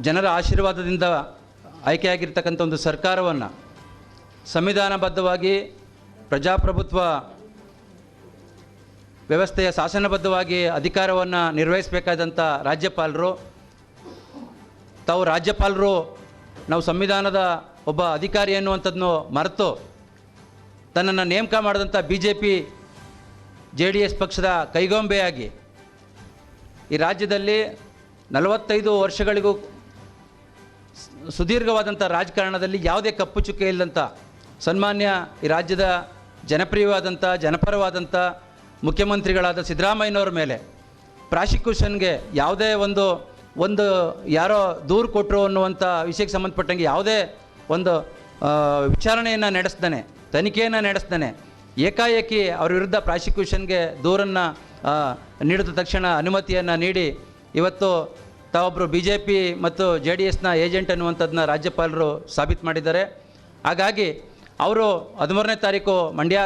ಜನರ ಆಶೀರ್ವಾದದಿಂದ ಆಯ್ಕೆಯಾಗಿರ್ತಕ್ಕಂಥ ಒಂದು ಸರ್ಕಾರವನ್ನು ಸಂವಿಧಾನಬದ್ಧವಾಗಿ, ಪ್ರಜಾಪ್ರಭುತ್ವ ವ್ಯವಸ್ಥೆಯ ಶಾಸನಬದ್ಧವಾಗಿ ಅಧಿಕಾರವನ್ನು ನಿರ್ವಹಿಸಬೇಕಾದಂಥ ರಾಜ್ಯಪಾಲರು, ತಾವು ರಾಜ್ಯಪಾಲರು, ನಾವು ಸಂವಿಧಾನದ ಒಬ್ಬ ಅಧಿಕಾರಿ ಅನ್ನುವಂಥದ್ದನ್ನು ಮರೆತು ತನ್ನನ್ನು ನೇಮಕ ಮಾಡಿದಂಥ B J P J D S ಪಕ್ಷದ ಕೈಗೊಂಬೆಯಾಗಿ ಈ ರಾಜ್ಯದಲ್ಲಿ ನಲವತ್ತೈದು ವರ್ಷಗಳಿಗೂ ಸುದೀರ್ಘವಾದಂಥ ರಾಜಕಾರಣದಲ್ಲಿ ಯಾವುದೇ ಕಪ್ಪು ಚುಕ್ಕೆ ಇಲ್ಲದಂಥ, ಸನ್ಮಾನ್ಯ ಈ ರಾಜ್ಯದ ಜನಪ್ರಿಯವಾದಂಥ, ಜನಪರವಾದಂಥ ಮುಖ್ಯಮಂತ್ರಿಗಳಾದ ಸಿದ್ದರಾಮಯ್ಯನವ್ರ ಮೇಲೆ ಪ್ರಾಸಿಕ್ಯೂಷನ್ಗೆ ಯಾವುದೇ ಒಂದು ಒಂದು ಯಾರೋ ದೂರು ಕೊಟ್ಟರು ಅನ್ನುವಂಥ ವಿಷಯಕ್ಕೆ ಸಂಬಂಧಪಟ್ಟಂಗೆ ಯಾವುದೇ ಒಂದು ವಿಚಾರಣೆಯನ್ನು ನಡೆಸ್ತಾನೆ ತನಿಖೆಯನ್ನು ನಡೆಸ್ದಾನೆ ಏಕಾಏಕಿ ಅವ್ರ ವಿರುದ್ಧ ಪ್ರಾಸಿಕ್ಯೂಷನ್ಗೆ ದೂರನ್ನು ನೀಡಿದ ತಕ್ಷಣ ಅನುಮತಿಯನ್ನು ನೀಡಿ ಇವತ್ತು ತಾವೊಬ್ಬರು ಬಿ ಜೆ ಪಿ ಮತ್ತು ಜೆ ಡಿ ಎಸ್ನ ಏಜೆಂಟ್ ಅನ್ನುವಂಥದ್ದನ್ನ ರಾಜ್ಯಪಾಲರು ಸಾಬೀತು ಮಾಡಿದ್ದಾರೆ. ಹಾಗಾಗಿ ಅವರು ಹದಿಮೂರನೇ ತಾರೀಕು ಮಂಡ್ಯ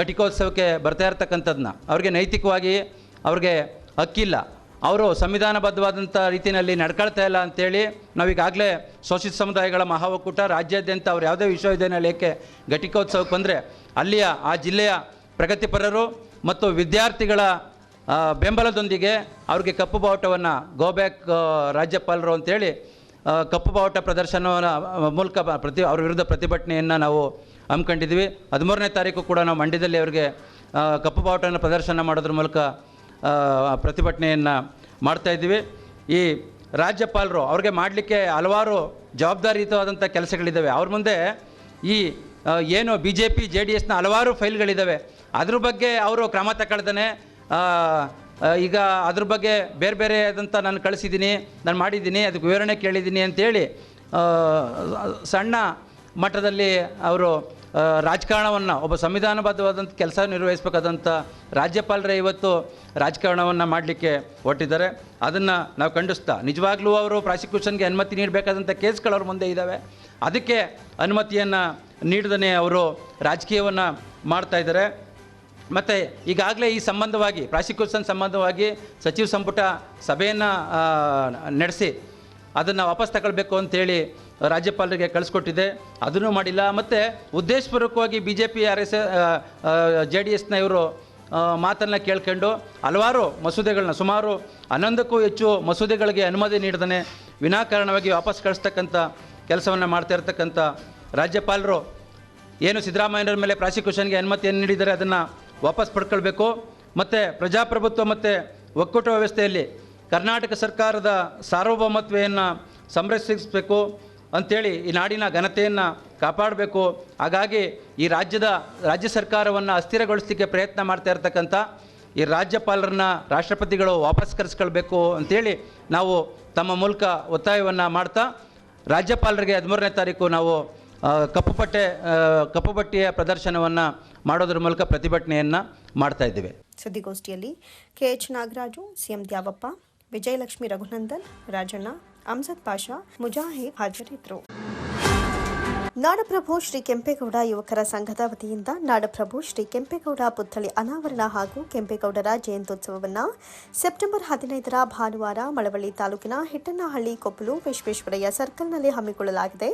ಘಟಿಕೋತ್ಸವಕ್ಕೆ ಬರ್ತಾ ಇರ್ತಕ್ಕಂಥದ್ದನ್ನ ಅವ್ರಿಗೆ ನೈತಿಕವಾಗಿ ಅವ್ರಿಗೆ ಹಕ್ಕಿಲ್ಲ. ಅವರು ಸಂವಿಧಾನಬದ್ಧವಾದಂಥ ರೀತಿಯಲ್ಲಿ ನಡ್ಕೊಳ್ತಾ ಇಲ್ಲ ಅಂತೇಳಿ ನಾವೀಗಾಗಲೇ ಶೋಷಿತ ಸಮುದಾಯಗಳ ಮಹಾ ಒಕ್ಕೂಟ ರಾಜ್ಯಾದ್ಯಂತ ಅವ್ರು ಯಾವುದೇ ವಿಶ್ವವಿದ್ಯಾನಿಲಯಕ್ಕೆ ಘಟಿಕೋತ್ಸವಕ್ಕೆ ಬಂದರೆ ಅಲ್ಲಿಯ ಆ ಜಿಲ್ಲೆಯ ಪ್ರಗತಿಪರರು ಮತ್ತು ವಿದ್ಯಾರ್ಥಿಗಳ ಬೆಂಬಲದೊಂದಿಗೆ ಅವ್ರಿಗೆ ಕಪ್ಪು ಬಾವುಟವನ್ನು ಗೋಬ್ಯಾಕ್ ರಾಜ್ಯಪಾಲರು ಅಂತೇಳಿ ಕಪ್ಪು ಬಾವುಟ ಪ್ರದರ್ಶನವನ್ನ ಮೂಲಕ ಪ್ರತಿ, ಅವ್ರ ವಿರುದ್ಧ ಪ್ರತಿಭಟನೆಯನ್ನು ನಾವು ಹಮ್ಮಿಕೊಂಡಿದ್ವಿ ಹದಿಮೂರನೇ ತಾರೀಕು ಕೂಡ ನಾವು ಮಂಡ್ಯದಲ್ಲಿ ಅವರಿಗೆ ಕಪ್ಪು ಬಾವುಟವನ್ನು ಪ್ರದರ್ಶನ ಮಾಡೋದ್ರ ಮೂಲಕ ಪ್ರತಿಭಟನೆಯನ್ನು ಮಾಡ್ತಾ ಇದ್ದೀವಿ. ಈ ರಾಜ್ಯಪಾಲರು ಅವ್ರಿಗೆ ಮಾಡಲಿಕ್ಕೆ ಹಲವಾರು ಜವಾಬ್ದಾರಿಯುತವಾದಂಥ ಕೆಲಸಗಳಿದ್ದಾವೆ ಅವ್ರ ಮುಂದೆ ಈ ಏನು B J P J D ಎಸ್ನ ಹಲವಾರು ಫೈಲ್ಗಳಿದ್ದಾವೆ ಅದ್ರ ಬಗ್ಗೆ ಅವರು ಕ್ರಮ ತಗೊಳ್ತಾನೆ ಈಗ ಅದ್ರ ಬಗ್ಗೆ ಬೇರೆ ಬೇರೆ ಆದಂಥ ನಾನು ಕಳಿಸಿದ್ದೀನಿ ನಾನು ಮಾಡಿದ್ದೀನಿ ಅದಕ್ಕೆ ವಿವರಣೆ ಕೇಳಿದ್ದೀನಿ ಅಂತೇಳಿ ಸಣ್ಣ ಮಟ್ಟದಲ್ಲಿ ಅವರು ರಾಜಕಾರಣವನ್ನು, ಒಬ್ಬ ಸಂವಿಧಾನಬದ್ಧವಾದಂಥ ಕೆಲಸ ನಿರ್ವಹಿಸಬೇಕಾದಂಥ ರಾಜ್ಯಪಾಲರೇ ಇವತ್ತು ರಾಜಕಾರಣವನ್ನು ಮಾಡಲಿಕ್ಕೆ ಹೊಟ್ಟಿದ್ದಾರೆ ಅದನ್ನು ನಾವು ಖಂಡಿಸ್ತಾ, ನಿಜವಾಗ್ಲೂ ಅವರು ಪ್ರಾಸಿಕ್ಯೂಷನ್ಗೆ ಅನುಮತಿ ನೀಡಬೇಕಾದಂಥ ಕೇಸ್ಗಳು ಅವ್ರ ಮುಂದೆ ಇದ್ದಾವೆ ಅದಕ್ಕೆ ಅನುಮತಿಯನ್ನು ನೀಡದೇ ಅವರು ರಾಜಕೀಯವನ್ನು ಮಾಡ್ತಾ ಇದ್ದಾರೆ. ಮತ್ತು ಈಗಾಗಲೇ ಈ ಸಂಬಂಧವಾಗಿ, ಪ್ರಾಸಿಕ್ಯೂಷನ್ ಸಂಬಂಧವಾಗಿ ಸಚಿವ ಸಂಪುಟ ಸಭೆಯನ್ನು ನಡೆಸಿ ಅದನ್ನು ವಾಪಸ್ ತಗೊಳ್ಬೇಕು ಅಂತೇಳಿ ರಾಜ್ಯಪಾಲರಿಗೆ ಕಳಿಸ್ಕೊಟ್ಟಿದೆ. ಅದನ್ನೂ ಮಾಡಿಲ್ಲ. ಮತ್ತು ಉದ್ದೇಶಪೂರ್ವಕವಾಗಿ B J P R S J D ಎಸ್ನ ಇವರು ಮಾತನ್ನು ಕೇಳ್ಕೊಂಡು ಹಲವಾರು ಮಸೂದೆಗಳನ್ನ ಸುಮಾರು ಹನ್ನೊಂದಕ್ಕೂ ಹೆಚ್ಚು ಮಸೂದೆಗಳಿಗೆ ಅನುಮತಿ ನೀಡದೇ ವಿನಾಕಾರಣವಾಗಿ ವಾಪಸ್ ಕಳಿಸ್ತಕ್ಕಂಥ ಕೆಲಸವನ್ನು ಮಾಡ್ತಾ ಇರ್ತಕ್ಕಂಥ ರಾಜ್ಯಪಾಲರು, ಏನು ಸಿದ್ದರಾಮಯ್ಯನವ್ರ ಮೇಲೆ ಪ್ರಾಸಿಕ್ಯೂಷನ್ಗೆ ಅನುಮತಿಯನ್ನು ನೀಡಿದರೆ ಅದನ್ನು ವಾಪಸ್ ಪಡ್ಕೊಳ್ಬೇಕು. ಮತ್ತು ಪ್ರಜಾಪ್ರಭುತ್ವ ಮತ್ತು ಒಕ್ಕೂಟ ವ್ಯವಸ್ಥೆಯಲ್ಲಿ ಕರ್ನಾಟಕ ಸರ್ಕಾರದ ಸಾರ್ವಭೌಮತ್ವೆಯನ್ನು ಸಂರಕ್ಷಿಸಬೇಕು ಅಂಥೇಳಿ ಈ ನಾಡಿನ ಘನತೆಯನ್ನು ಕಾಪಾಡಬೇಕು. ಹಾಗಾಗಿ ಈ ರಾಜ್ಯದ, ರಾಜ್ಯ ಸರ್ಕಾರವನ್ನು ಅಸ್ಥಿರಗೊಳಿಸಲಿಕ್ಕೆ ಪ್ರಯತ್ನ ಮಾಡ್ತಾ ಇರತಕ್ಕಂಥ ಈ ರಾಜ್ಯಪಾಲರನ್ನ, ರಾಷ್ಟ್ರಪತಿಗಳು ವಾಪಸ್ ಕರೆಸ್ಕೊಳ್ಬೇಕು ಅಂಥೇಳಿ ನಾವು ತಮ್ಮ ಮೂಲಕ ಒತ್ತಾಯವನ್ನು ಮಾಡ್ತಾ, ರಾಜ್ಯಪಾಲರಿಗೆ ಹದಿಮೂರನೇ ತಾರೀಕು ನಾವು ಕಪ್ಪು ಬಟ್ಟೆ ಕಪ್ಪು ಪಟ್ಟಿಯ ಪ್ರದರ್ಶನವನ್ನು ಮಾಡೋದ್ರ ಮೂಲಕ ಪ್ರತಿಭಟನೆಯನ್ನು ಮಾಡ್ತಾ ಇದ್ದೇವೆ. ಸುದ್ದಿಗೋಷ್ಠಿಯಲ್ಲಿ K H Nagaraju, C M Dyavappa. Vijayalakshmi Raghunandan Rajanna Amjad Pasha Mujahid ಹಾಜರಿದ್ದರು ನಾಡಪ್ರಭು ಶ್ರೀ ಕೆಂಪೇಗೌಡ ಯುವಕರ ಸಂಘದ ವತಿಯಿಂದ ನಾಡಪ್ರಭು ಶ್ರೀ ಕೆಂಪೇಗೌಡ ಪುತ್ಥಳಿ ಅನಾವರಣ ಹಾಗೂ ಕೆಂಪೇಗೌಡರ ಜಯಂತ್ಯುತ್ಸವವನ್ನು ಸೆಪ್ಟೆಂಬರ್ ಹದಿನೈದರ ಭಾನುವಾರ ಮಳವಳ್ಳಿ ತಾಲೂಕಿನ ಹಿಟ್ಟನಹಳ್ಳಿ ಕೊಪ್ಪಲು ವಿಶ್ವೇಶ್ವರಯ್ಯ ಸರ್ಕಲ್ನಲ್ಲಿ ಹಮ್ಮಿಕೊಳ್ಳಲಾಗಿದೆ.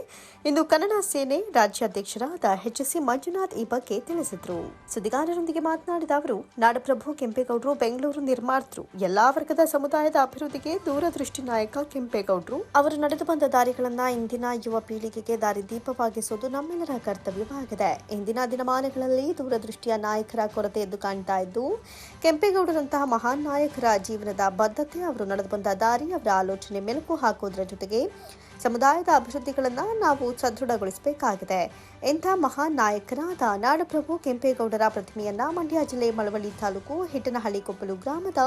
ಎಂದು ಕನ್ನಡ ಸೇನೆ ರಾಜ್ಯಾಧ್ಯಕ್ಷರಾದ ಎಚ್ ಸಿ ಮಂಜುನಾಥ್ ಈ ಬಗ್ಗೆ ತಿಳಿಸಿದರು. ಸುದ್ದಿಗಾರರೊಂದಿಗೆ ಮಾತನಾಡಿದ ಅವರು, ನಾಡಪ್ರಭು ಕೆಂಪೇಗೌಡರು ಬೆಂಗಳೂರು ನಿರ್ಮಾತೃ. ಎಲ್ಲಾ ವರ್ಗದ ಸಮುದಾಯದ ಅಭಿವೃದ್ಧಿಗೆ ದೂರದೃಷ್ಟಿ ನಾಯಕ ಕೆಂಪೇಗೌಡರು. ಅವರು ನಡೆದು ಬಂದ ದಾರಿಗಳನ್ನು ಇಂದಿನ ಯುವ ಪೀಳಿಗೆಗೆ ದಾರಿದೀಪವಾಗಿಸುವುದು ನಮ್ಮೆಲ್ಲರ ಕರ್ತವ್ಯವಾಗಿದೆ ಇಂದಿನ ದಿನಮಾನಗಳಲ್ಲಿ ದೂರದೃಷ್ಟಿಯ ನಾಯಕರ ಕೊರತೆ ಎದ್ದು ಕಾಣ್ತಾ ಇದ್ದು, ಕೆಂಪೇಗೌಡರಂತಹ ಮಹಾನ್ ನಾಯಕರ ಜೀವನದ ಬದ್ಧತೆ ಅವರು ನಡೆದು ಬಂದ ದಾರಿ ಅವರ ಆಲೋಚನೆ ಮೆಲುಕು ಹಾಕುವುದರ ಜೊತೆಗೆ ಸಮುದಾಯದ ಅಭಿವೃದ್ಧಿಗಳನ್ನು ನಾವು ಸದೃಢಗೊಳಿಸಬೇಕಾಗಿದೆ. ಇಂಥ ಮಹಾನ್ ನಾಯಕರಾದ ನಾಡಪ್ರಭು ಕೆಂಪೇಗೌಡರ ಪ್ರತಿಮೆಯನ್ನು ಮಂಡ್ಯ ಜಿಲ್ಲೆ ಮಳವಳ್ಳಿ ತಾಲೂಕು ಹಿಟ್ಟನಹಳ್ಳಿ ಕೊಪ್ಪಲು ಗ್ರಾಮದ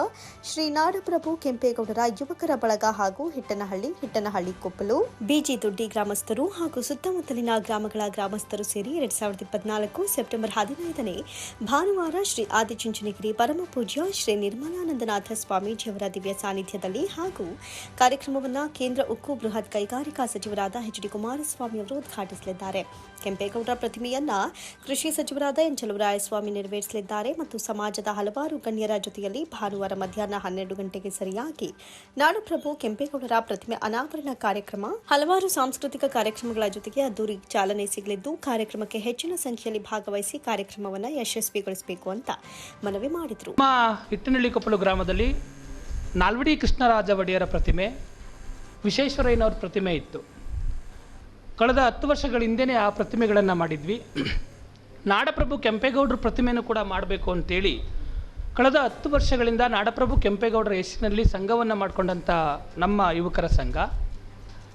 ಶ್ರೀ ನಾಡಪ್ರಭು ಕೆಂಪೇಗೌಡರ ಯುವಕರ ಬಳಗ ಹಾಗೂ ಹಿಟ್ಟನಹಳ್ಳಿ ಹಿಟ್ಟನಹಳ್ಳಿ ಕೊಪ್ಪಲು. ಬಿಜಿ ದೊಡ್ಡಿ ಗ್ರಾಮಸ್ಥರು ಹಾಗೂ ಸುತ್ತಮುತ್ತಲಿನ ಗ್ರಾಮಗಳ ಗ್ರಾಮಸ್ಥರು ಸೇರಿ ಎರಡ್ ಸಾವಿರದ ಇಪ್ಪತ್ನಾಲ್ಕು ಸೆಪ್ಟೆಂಬರ್ ಹದಿನೈದನೇ ಭಾನುವಾರ ಶ್ರೀ ಆದಿಚುಂಚನಗಿರಿ ಪರಮ ಪೂಜ್ಯ ಶ್ರೀ ನಿರ್ಮಲಾನಂದನಾಥ ಸ್ವಾಮೀಜಿಯವರ ದಿವ್ಯ ಸಾನ್ನಿಧ್ಯದಲ್ಲಿ ಹಾಗೂ ಕಾರ್ಯಕ್ರಮವನ್ನು ಕೇಂದ್ರ ಉಕ್ಕು ಬೃಹತ್ ಕೈಗಾರಿಕಾ ಸಚಿವರಾದ ಎಚ್ ಡಿ ಕುಮಾರಸ್ವಾಮಿ ಅವರು ಉದ್ಘಾಟಿಸಲಿದ್ದಾರೆ. ಕೆಂಪೇಗೌಡರ ಪ್ರತಿಮೆಯನ್ನ ಕೃಷಿ ಸಚಿವರಾದ ಎನ್ ಚಲುವರಾಯಸ್ವಾಮಿ ನೆರವೇರಿಸಲಿದ್ದಾರೆ ಮತ್ತು ಸಮಾಜದ ಹಲವಾರು ಗಣ್ಯರ ಜೊತೆಯಲ್ಲಿ ಭಾನುವಾರ ಮಧ್ಯಾಹ್ನ ಹನ್ನೆರಡು ಗಂಟೆಗೆ ಸರಿಯಾಗಿ. ನಾಡಪ್ರಭು ಕೆಂಪೇಗೌಡರ ಪ್ರತಿಮೆ ಅನಾವರಣ ಕಾರ್ಯಕ್ರಮ. ಹಲವಾರು ಸಾಂಸ್ಕೃತಿಕ ಕಾರ್ಯಕ್ರಮಗಳ ಜೊತೆಗೆ ಅದ್ದೂರಿ ಚಾಲನೆ ಸಿಗಲಿದ್ದು, ಕಾರ್ಯಕ್ರಮಕ್ಕೆ ಹೆಚ್ಚಿನ ಸಂಖ್ಯೆಯಲ್ಲಿ ಭಾಗವಹಿಸಿ ಕಾರ್ಯಕ್ರಮವನ್ನು ಯಶಸ್ವಿಗೊಳಿಸಬೇಕು ಅಂತ ಮನವಿ ಮಾಡಿದರು. ಇಟ್ಟನಹಳ್ಳಿ ಕೊಪ್ಪಲು ಗ್ರಾಮದಲ್ಲಿ ನಾಲ್ವಡಿ ಕೃಷ್ಣರಾಜ ಒಡೆಯರ ಪ್ರತಿಮೆ ವಿಶ್ವೇಶ್ವರಯ್ಯನವ್ರ ಪ್ರತಿಮೆ ಇತ್ತು. ಕಳೆದ ಹತ್ತು ವರ್ಷಗಳ ಆ ಪ್ರತಿಮೆಗಳನ್ನು ಮಾಡಿದ್ವಿ. ನಾಡಪ್ರಭು ಕೆಂಪೇಗೌಡರ ಪ್ರತಿಮೆಯನ್ನು ಕೂಡ ಮಾಡಬೇಕು ಅಂತೇಳಿ ಕಳೆದ ಹತ್ತು ವರ್ಷಗಳಿಂದ ನಾಡಪ್ರಭು ಕೆಂಪೇಗೌಡರ ಹೆಸರಿನಲ್ಲಿ ಸಂಘವನ್ನು ಮಾಡಿಕೊಂಡಂಥ ನಮ್ಮ ಯುವಕರ ಸಂಘ.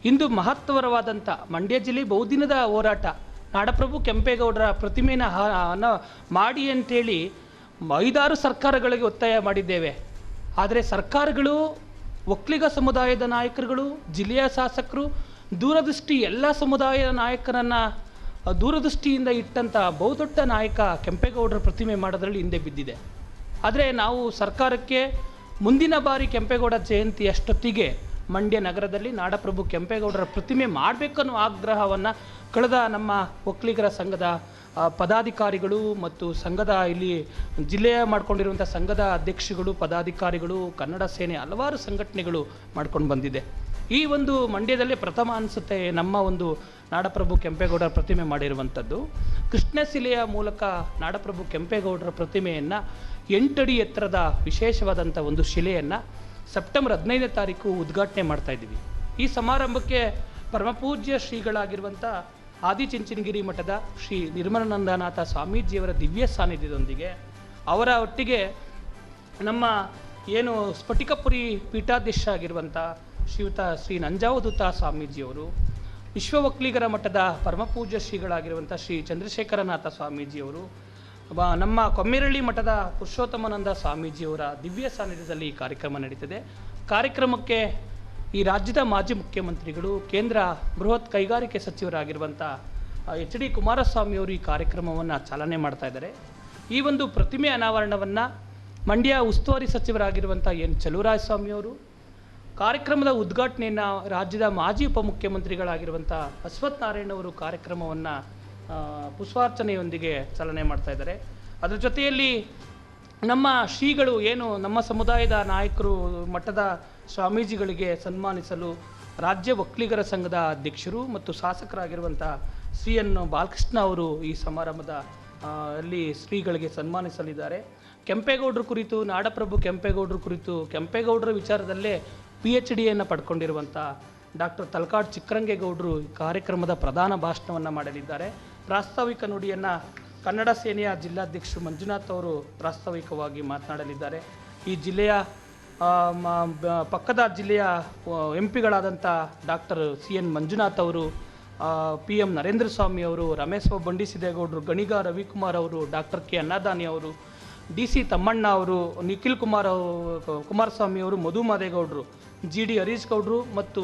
ಇಂದು ಮಹತ್ವರವಾದಂಥ ಮಂಡ್ಯ ಜಿಲ್ಲೆ ಬಹುದಿನದ ಹೋರಾಟ. ನಾಡಪ್ರಭು ಕೆಂಪೇಗೌಡರ ಪ್ರತಿಮೆನ ಮಾಡಿ ಅಂತೇಳಿ ಐದಾರು ಸರ್ಕಾರಗಳಿಗೆ ಒತ್ತಾಯ ಮಾಡಿದ್ದೇವೆ. ಆದರೆ ಸರ್ಕಾರಗಳು ಒಕ್ಕಲಿಗ ಸಮುದಾಯದ ನಾಯಕರುಗಳು, ಜಿಲ್ಲೆಯ ಶಾಸಕರು, ದೂರದೃಷ್ಟಿ ಎಲ್ಲ ಸಮುದಾಯದ ನಾಯಕರನ್ನು ದೂರದೃಷ್ಟಿಯಿಂದ ಇಟ್ಟಂಥ ಬಹುದೊಡ್ಡ ನಾಯಕ ಕೆಂಪೇಗೌಡರ ಪ್ರತಿಮೆ ಮಾಡೋದರಲ್ಲಿ ಹಿಂದೆ ಬಿದ್ದಿದೆ. ಆದರೆ ನಾವು ಸರ್ಕಾರಕ್ಕೆ ಮುಂದಿನ ಬಾರಿ ಕೆಂಪೇಗೌಡ ಜಯಂತಿ ಅಷ್ಟೊತ್ತಿಗೆ ಮಂಡ್ಯ ನಗರದಲ್ಲಿ ನಾಡಪ್ರಭು ಕೆಂಪೇಗೌಡರ ಪ್ರತಿಮೆ ಮಾಡಬೇಕನ್ನೋ ಆಗ್ರಹವನ್ನು ಕಳೆದ ನಮ್ಮ ಒಕ್ಕಲಿಗರ ಸಂಘದ ಪದಾಧಿಕಾರಿಗಳು ಮತ್ತು ಸಂಘದ ಇಲ್ಲಿ ಜಿಲ್ಲೆಯ ಮಾಡ್ಕೊಂಡಿರುವಂಥ ಸಂಘದ ಅಧ್ಯಕ್ಷಗಳು, ಪದಾಧಿಕಾರಿಗಳು, ಕನ್ನಡ ಸೇನೆ ಹಲವಾರು ಸಂಘಟನೆಗಳು ಮಾಡ್ಕೊಂಡು ಬಂದಿದೆ. ಈ ಒಂದು ಮಂಡ್ಯದಲ್ಲೇ ಪ್ರಥಮ ಅನಿಸುತ್ತೆ ನಮ್ಮ ಒಂದು ನಾಡಪ್ರಭು ಕೆಂಪೇಗೌಡರ ಪ್ರತಿಮೆ ಮಾಡಿರುವಂಥದ್ದು. ಕೃಷ್ಣಶಿಲೆಯ ಮೂಲಕ ನಾಡಪ್ರಭು ಕೆಂಪೇಗೌಡರ ಪ್ರತಿಮೆಯನ್ನು ಎಂಟಡಿ ಎತ್ತರದ ವಿಶೇಷವಾದಂಥ ಒಂದು ಶಿಲೆಯನ್ನು ಸೆಪ್ಟೆಂಬರ್ ಹದಿನೈದನೇ ತಾರೀಕು ಉದ್ಘಾಟನೆ ಮಾಡ್ತಾ ಇದ್ದೀವಿ. ಈ ಸಮಾರಂಭಕ್ಕೆ ಪರಮಪೂಜ್ಯ ಶ್ರೀಗಳಾಗಿರುವಂಥ ಆದಿಚುಂಚನಗಿರಿ ಮಠದ ಶ್ರೀ ನಿರ್ಮಲಾನಂದನಾಥ ಸ್ವಾಮೀಜಿಯವರ ದಿವ್ಯ ಸಾನ್ನಿಧ್ಯದೊಂದಿಗೆ ಅವರ ಒಟ್ಟಿಗೆ ನಮ್ಮ ಏನು ಸ್ಫಟಿಕಪುರಿ ಪೀಠಾಧ್ಯಕ್ಷ ಆಗಿರುವಂಥ ಶ್ರೀಯುತ ಶ್ರೀ ನಂಜಾವಧೂತ ಸ್ವಾಮೀಜಿಯವರು ವಿಶ್ವ ಒಕ್ಕಲಿಗರ ಮಠದ ಪರಮಪೂಜ್ಯ ಶ್ರೀಗಳಾಗಿರುವಂಥ ಶ್ರೀ ಚಂದ್ರಶೇಖರನಾಥ ಸ್ವಾಮೀಜಿಯವರು ನಮ್ಮ ಕೊಮ್ಮಿರಳ್ಳಿ ಮಠದ ಪುರುಷೋತ್ತಮಾನಂದ ಸ್ವಾಮೀಜಿಯವರ ದಿವ್ಯ ಸಾನ್ನಿಧ್ಯದಲ್ಲಿ ಈ ಕಾರ್ಯಕ್ರಮ ನಡೀತದೆ. ಕಾರ್ಯಕ್ರಮಕ್ಕೆ ಈ ರಾಜ್ಯದ ಮಾಜಿ ಮುಖ್ಯಮಂತ್ರಿಗಳು ಕೇಂದ್ರ ಬೃಹತ್ ಕೈಗಾರಿಕೆ ಸಚಿವರಾಗಿರುವಂಥ ಎಚ್ ಡಿ ಕುಮಾರಸ್ವಾಮಿಯವರು ಈ ಕಾರ್ಯಕ್ರಮವನ್ನು ಚಾಲನೆ ಮಾಡ್ತಾ ಇದ್ದಾರೆ. ಈ ಒಂದು ಪ್ರತಿಮೆ ಅನಾವರಣವನ್ನು ಮಂಡ್ಯ ಉಸ್ತುವಾರಿ ಸಚಿವರಾಗಿರುವಂಥ ಎನ್ ಚಲುವರಾಯಸ್ವಾಮಿಯವರು ಕಾರ್ಯಕ್ರಮದ ಉದ್ಘಾಟನೆಯನ್ನು ರಾಜ್ಯದ ಮಾಜಿ ಉಪಮುಖ್ಯಮಂತ್ರಿಗಳಾಗಿರುವಂಥ ಅಶ್ವಥ್ ನಾರಾಯಣ ಅವರು ಕಾರ್ಯಕ್ರಮವನ್ನು ಪುಷ್ಪಾರ್ಚನೆಯೊಂದಿಗೆ ಚಾಲನೆ ಮಾಡ್ತಾ ಇದ್ದಾರೆ. ಅದರ ಜೊತೆಯಲ್ಲಿ ನಮ್ಮ ಶ್ರೀಗಳು ಏನು ನಮ್ಮ ಸಮುದಾಯದ ನಾಯಕರು ಮಠದ ಸ್ವಾಮೀಜಿಗಳಿಗೆ ಸನ್ಮಾನಿಸಲು ರಾಜ್ಯ ಒಕ್ಕಲಿಗರ ಸಂಘದ ಅಧ್ಯಕ್ಷರು ಮತ್ತು ಶಾಸಕರಾಗಿರುವಂಥ ಸಿ ಎನ್ ಬಾಲಕೃಷ್ಣ ಅವರು ಈ ಸಮಾರಂಭದ ಅಲ್ಲಿ ಶ್ರೀಗಳಿಗೆ ಸನ್ಮಾನಿಸಲಿದ್ದಾರೆ. ಕೆಂಪೇಗೌಡರ ಕುರಿತು, ನಾಡಪ್ರಭು ಕೆಂಪೇಗೌಡರ ಕುರಿತು, ಕೆಂಪೇಗೌಡರ ವಿಚಾರದಲ್ಲೇ ಪಿ ಎಚ್ ಡಿಯನ್ನು ಪಡ್ಕೊಂಡಿರುವಂಥ ಡಾಕ್ಟರ್ ತಲಕಾಡ್ ಚಿಕ್ಕರಂಗೇಗೌಡರು ಕಾರ್ಯಕ್ರಮದ ಪ್ರಧಾನ ಭಾಷಣವನ್ನು ಮಾಡಲಿದ್ದಾರೆ. ಪ್ರಾಸ್ತಾವಿಕ ನುಡಿಯನ್ನು ಕನ್ನಡ ಸೇನೆಯ ಜಿಲ್ಲಾಧ್ಯಕ್ಷರು ಮಂಜುನಾಥ್ ಅವರು ಪ್ರಾಸ್ತಾವಿಕವಾಗಿ ಮಾತನಾಡಲಿದ್ದಾರೆ. ಈ ಜಿಲ್ಲೆಯ ಪಕ್ಕದ ಜಿಲ್ಲೆಯ ಎಂ ಪಿಗಳಾದಂಥ ಡಾಕ್ಟರ್ ಸಿ ಎನ್ ಮಂಜುನಾಥ್ ಅವರು ಪಿ ಎಂ ನರೇಂದ್ರ ಸ್ವಾಮಿ ಅವರು, ರಮೇಶ್ ಬಂಡಿಸಿದೇಗೌಡರು, ಗಣಿಗ ರವಿಕುಮಾರ್ ಅವರು, ಡಾಕ್ಟರ್ ಕೆ ಅನ್ನದಾನಿ ಅವರು, ಡಿ ಸಿ ತಮ್ಮಣ್ಣ ಅವರು, ನಿಖಿಲ್ ಕುಮಾರ್ ಕುಮಾರಸ್ವಾಮಿ ಅವರು, ಮಧು ಮಾದೇಗೌಡರು, ಜಿ ಡಿ ಹರೀಶ್ ಗೌಡರು ಮತ್ತು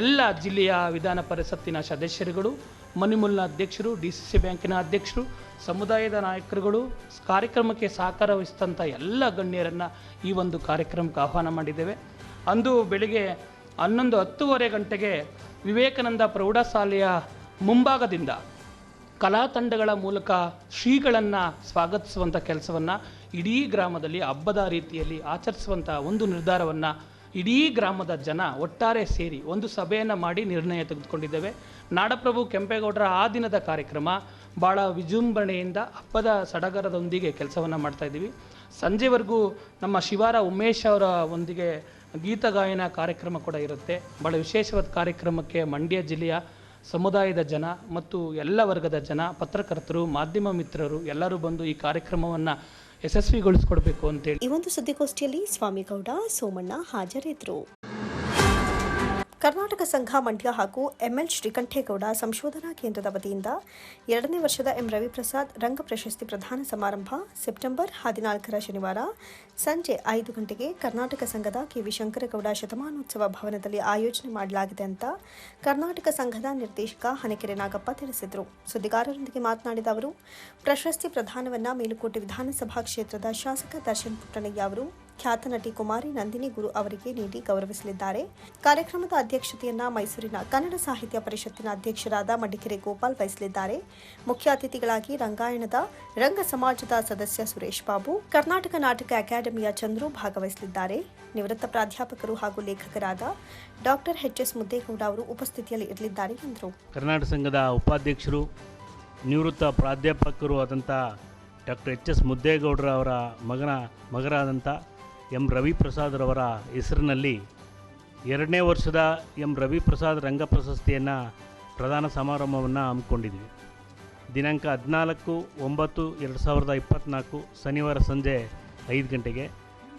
ಎಲ್ಲ ಜಿಲ್ಲೆಯ ವಿಧಾನ ಪರಿಷತ್ತಿನ ಸದಸ್ಯರುಗಳು ಮನಿಮುಲ್ನ ಅಧ್ಯಕ್ಷರು, ಡಿ ಸಿ ಸಿ ಬ್ಯಾಂಕಿನ ಅಧ್ಯಕ್ಷರು, ಸಮುದಾಯದ ನಾಯಕರುಗಳು ಕಾರ್ಯಕ್ರಮಕ್ಕೆ ಸಹಕಾರ ವಹಿಸಿದಂಥ ಎಲ್ಲ ಗಣ್ಯರನ್ನು ಈ ಒಂದು ಕಾರ್ಯಕ್ರಮಕ್ಕೆ ಆಹ್ವಾನ ಮಾಡಿದ್ದೇವೆ. ಅಂದು ಬೆಳಿಗ್ಗೆ ಹನ್ನೊಂದು ಹತ್ತುವರೆ ಗಂಟೆಗೆ ವಿವೇಕಾನಂದ ಪ್ರೌಢಶಾಲೆಯ ಮುಂಭಾಗದಿಂದ ಕಲಾ ತಂಡಗಳ ಮೂಲಕ ಶ್ರೀಗಳನ್ನು ಸ್ವಾಗತಿಸುವಂಥ ಕೆಲಸವನ್ನು ಇಡೀ ಗ್ರಾಮದಲ್ಲಿ ಹಬ್ಬದ ರೀತಿಯಲ್ಲಿ ಆಚರಿಸುವಂಥ ಒಂದು ನಿರ್ಧಾರವನ್ನು ಇಡೀ ಗ್ರಾಮದ ಜನ ಒಟ್ಟಾರೆ ಸೇರಿ ಒಂದು ಸಭೆಯನ್ನು ಮಾಡಿ ನಿರ್ಣಯ ತೆಗೆದುಕೊಂಡಿದ್ದೇವೆ. ನಾಡಪ್ರಭು ಕೆಂಪೇಗೌಡರ ಆ ದಿನದ ಕಾರ್ಯಕ್ರಮ ಭಾಳ ವಿಜೃಂಭಣೆಯಿಂದ ಹಬ್ಬದ ಸಡಗರದೊಂದಿಗೆ ಕೆಲಸವನ್ನು ಮಾಡ್ತಾಯಿದ್ದೀವಿ ಸಂಜೆವರೆಗೂ ನಮ್ಮ ಶಿವಾರ ಉಮೇಶ್ ಅವರ ಒಂದಿಗೆ ಗೀತ ಗಾಯನ ಕಾರ್ಯಕ್ರಮ ಕೂಡ ಇರುತ್ತೆ. ಭಾಳ ವಿಶೇಷವಾದ ಕಾರ್ಯಕ್ರಮಕ್ಕೆ ಮಂಡ್ಯ ಜಿಲ್ಲೆಯ ಸಮುದಾಯದ ಜನ ಮತ್ತು ಎಲ್ಲ ವರ್ಗದ ಜನ, ಪತ್ರಕರ್ತರು, ಮಾಧ್ಯಮ ಮಿತ್ರರು ಎಲ್ಲರೂ ಬಂದು ಈ ಕಾರ್ಯಕ್ರಮವನ್ನು ಯಶಸ್ವಿಗೊಳಿಸ್ಕೊಡ್ಬೇಕು ಅಂತೇಳಿ. ಈ ಒಂದು ಸುದ್ದಿಗೋಷ್ಠಿಯಲ್ಲಿ ಸ್ವಾಮಿಗೌಡ ಸೋಮಣ್ಣ ಹಾಜರಿದ್ದರು. ಕರ್ನಾಟಕ ಸಂಘ ಮಂಡ್ಯ ಹಾಗೂ ಎಂಎಲ್ ಶ್ರೀಕಂಠೇಗೌಡ ಸಂಶೋಧನಾ ಕೇಂದ್ರದ ವತಿಯಿಂದ ಎರಡನೇ ವರ್ಷದ ಎಂ ರವಿಪ್ರಸಾದ್ ರಂಗ ಪ್ರಶಸ್ತಿ ಪ್ರದಾನ ಸಮಾರಂಭ ಸೆಪ್ಟೆಂಬರ್ ಹದಿನಾಲ್ಕರ ಶನಿವಾರ ಸಂಜೆ ಐದು ಗಂಟೆಗೆ ಕರ್ನಾಟಕ ಸಂಘದ ಕೆವಿ ಶಂಕರಗೌಡ ಶತಮಾನೋತ್ಸವ ಭವನದಲ್ಲಿ ಆಯೋಜನೆ ಮಾಡಲಾಗಿದೆ ಅಂತ ಕರ್ನಾಟಕ ಸಂಘದ ನಿರ್ದೇಶಕ ಹನಕೆರೆ ನಾಗಪ್ಪ ತಿಳಿಸಿದರು. ಸುದ್ದಿಗಾರರೊಂದಿಗೆ ಮಾತನಾಡಿದ ಅವರು, ಪ್ರಶಸ್ತಿ ಪ್ರದಾನವನ್ನು ಮೇಲುಕೋಟೆ ವಿಧಾನಸಭಾ ಕ್ಷೇತ್ರದ ಶಾಸಕ ದರ್ಶನ್ ಪುಟ್ಟಣಯ್ಯ ಅವರು ಖ್ಯಾತ ನಟಿ ಕುಮಾರಿ ನಂದಿನಿ ಗುರು ಅವರಿಗೆ ನೀಡಿ ಗೌರವಿಸಲಿದ್ದಾರೆ. ಕಾರ್ಯಕ್ರಮದ ಅಧ್ಯಕ್ಷತೆಯನ್ನ ಮೈಸೂರಿನ ಕನ್ನಡ ಸಾಹಿತ್ಯ ಪರಿಷತ್ತಿನ ಅಧ್ಯಕ್ಷರಾದ ಮಡಿಕೆರೆ ಗೋಪಾಲ್ ವಹಿಸಲಿದ್ದಾರೆ. ಮುಖ್ಯ ಅತಿಥಿಗಳಾಗಿ ರಂಗಾಯಣದ ರಂಗ ಸಮಾಜದ ಸದಸ್ಯ ಸುರೇಶ್ ಬಾಬು, ಕರ್ನಾಟಕ ನಾಟಕ ಅಕಾಡೆಮಿಯ ಚಂದ್ರು ಭಾಗವಹಿಸಲಿದ್ದಾರೆ. ನಿವೃತ್ತ ಪ್ರಾಧ್ಯಾಪಕರು ಹಾಗೂ ಲೇಖಕರಾದ ಡಾಕ್ಟರ್ ಎಚ್ ಎಸ್ ಮುದ್ದೇಗೌಡ ಅವರು ಉಪಸ್ಥಿತಿಯಲ್ಲಿ ಇರಲಿದ್ದಾರೆ ಎಂದರು. ಕರ್ನಾಟಕ ಸಂಘದ ಉಪಾಧ್ಯಕ್ಷರು, ನಿವೃತ್ತ ಪ್ರಾಧ್ಯಾಪಕರು ಆದಂಥ ಡಾಕ್ಟರ್ ಎಚ್ ಎಸ್ ಮುದ್ದೇಗೌಡರ ಅವರ ಮಗನ ಮಗರಾದಂಥ ಎಂ. ರವಿಪ್ರಸಾದ್ರವರ ಹೆಸರಿನಲ್ಲಿ ಎರಡನೇ ವರ್ಷದ ಎಂ. ರವಿಪ್ರಸಾದ್ ರಂಗ ಪ್ರಶಸ್ತಿಯನ್ನು ಪ್ರದಾನ ಸಮಾರಂಭವನ್ನು ಹಮ್ಮಿಕೊಂಡಿದ್ವಿ. ದಿನಾಂಕ ಹದಿನಾಲ್ಕು ಒಂಬತ್ತು ಎರಡು ಸಾವಿರದ ಇಪ್ಪತ್ತ್ನಾಲ್ಕು ಶನಿವಾರ ಸಂಜೆ ಐದು ಗಂಟೆಗೆ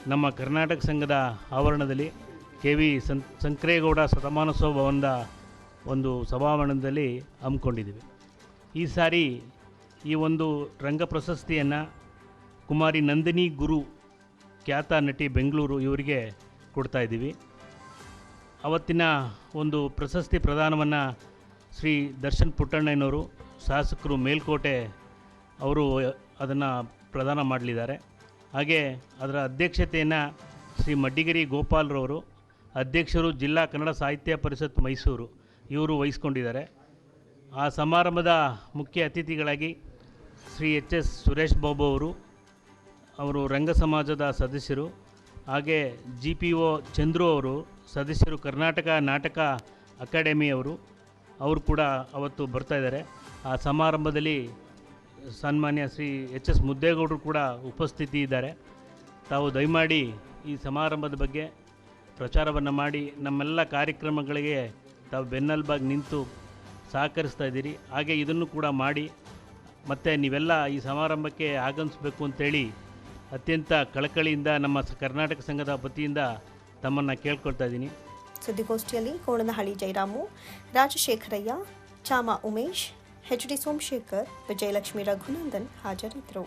ನಮ್ಮ ಕರ್ನಾಟಕ ಸಂಘದ ಆವರಣದಲ್ಲಿ ಕೆ ವಿ ಸಂ, ಸಂಕ್ರೇಗೌಡ ಶತಮಾನೋತ್ಸವ ಭವನದ ಒಂದು ಸಭಾಭವನದಲ್ಲಿ ಹಮ್ಮಿಕೊಂಡಿದ್ದೀವಿ ಈ ಸಾರಿ ಈ ಒಂದು ರಂಗ ಪ್ರಶಸ್ತಿಯನ್ನು ಕುಮಾರಿ ನಂದಿನಿ ಗುರು ಖ್ಯಾತ ನಟಿ ಬೆಂಗಳೂರು ಇವರಿಗೆ ಕೊಡ್ತಾ ಇದ್ದೀವಿ. ಅವತ್ತಿನ ಒಂದು ಪ್ರಶಸ್ತಿ ಪ್ರದಾನವನ್ನು ಶ್ರೀ ದರ್ಶನ್ ಪುಟ್ಟಣ್ಣಯ್ಯನವರು ಶಾಸಕರು ಮೇಲ್ಕೋಟೆ ಅವರು ಅದನ್ನು ಪ್ರದಾನ ಮಾಡಲಿದ್ದಾರೆ. ಹಾಗೆ ಅದರ ಅಧ್ಯಕ್ಷತೆಯನ್ನು ಶ್ರೀ ಮಡ್ಡಿಗಿರಿ ಗೋಪಾಲ್ರವರು, ಅಧ್ಯಕ್ಷರು ಜಿಲ್ಲಾ ಕನ್ನಡ ಸಾಹಿತ್ಯ ಪರಿಷತ್ ಮೈಸೂರು ಇವರು ವಹಿಸ್ಕೊಂಡಿದ್ದಾರೆ. ಆ ಸಮಾರಂಭದ ಮುಖ್ಯ ಅತಿಥಿಗಳಾಗಿ ಶ್ರೀ ಎಚ್ ಎಸ್ ಸುರೇಶ್ ಬಾಬು ಅವರು ಅವರು ರಂಗ ಸಮಾಜದ ಸದಸ್ಯರು. ಹಾಗೆ ಜಿ ಪಿ ಒ ಚಂದ್ರು ಅವರು ಸದಸ್ಯರು ಕರ್ನಾಟಕ ನಾಟಕ ಅಕಾಡೆಮಿಯವರು ಅವರು ಕೂಡ ಅವತ್ತು ಬರ್ತಾ ಇದ್ದಾರೆ. ಆ ಸಮಾರಂಭದಲ್ಲಿ ಸನ್ಮಾನ್ಯ ಶ್ರೀ ಎಚ್ ಎಸ್ ಮುದ್ದೇಗೌಡರು ಕೂಡ ಉಪಸ್ಥಿತಿ ಇದ್ದಾರೆ. ತಾವು ದಯಮಾಡಿ ಈ ಸಮಾರಂಭದ ಬಗ್ಗೆ ಪ್ರಚಾರವನ್ನು ಮಾಡಿ, ನಮ್ಮೆಲ್ಲ ಕಾರ್ಯಕ್ರಮಗಳಿಗೆ ತಾವು ಬೆನ್ನಲ್ಬಾಗಿ ನಿಂತು ಸಹಕರಿಸ್ತಾ ಇದ್ದೀರಿ. ಹಾಗೆ ಇದನ್ನು ಕೂಡ ಮಾಡಿ ಮತ್ತು ನೀವೆಲ್ಲ ಈ ಸಮಾರಂಭಕ್ಕೆ ಆಗಮಿಸಬೇಕು ಅಂತೇಳಿ ಅತ್ಯಂತ ಕಳಕಳಿಯಿಂದ ನಮ್ಮ ಕರ್ನಾಟಕ ಸಂಘದ ವತಿಯಿಂದ ತಮ್ಮನ್ನು ಕೇಳ್ಕೊಳ್ತಾ ಇದ್ದೀನಿ. ಸುದ್ದಿಗೋಷ್ಠಿಯಲ್ಲಿ ಕೋಣನಹಳ್ಳಿ ಜಯರಾಮು ರಾಜಶೇಖರಯ್ಯ, ಚಾಮ ಉಮೇಶ್, ಎಚ್ ಡಿ ಸೋಮಶೇಖರ್, ವಿಜಯಲಕ್ಷ್ಮಿ ರಘುನಂದನ್ ಹಾಜರಿದ್ದರು.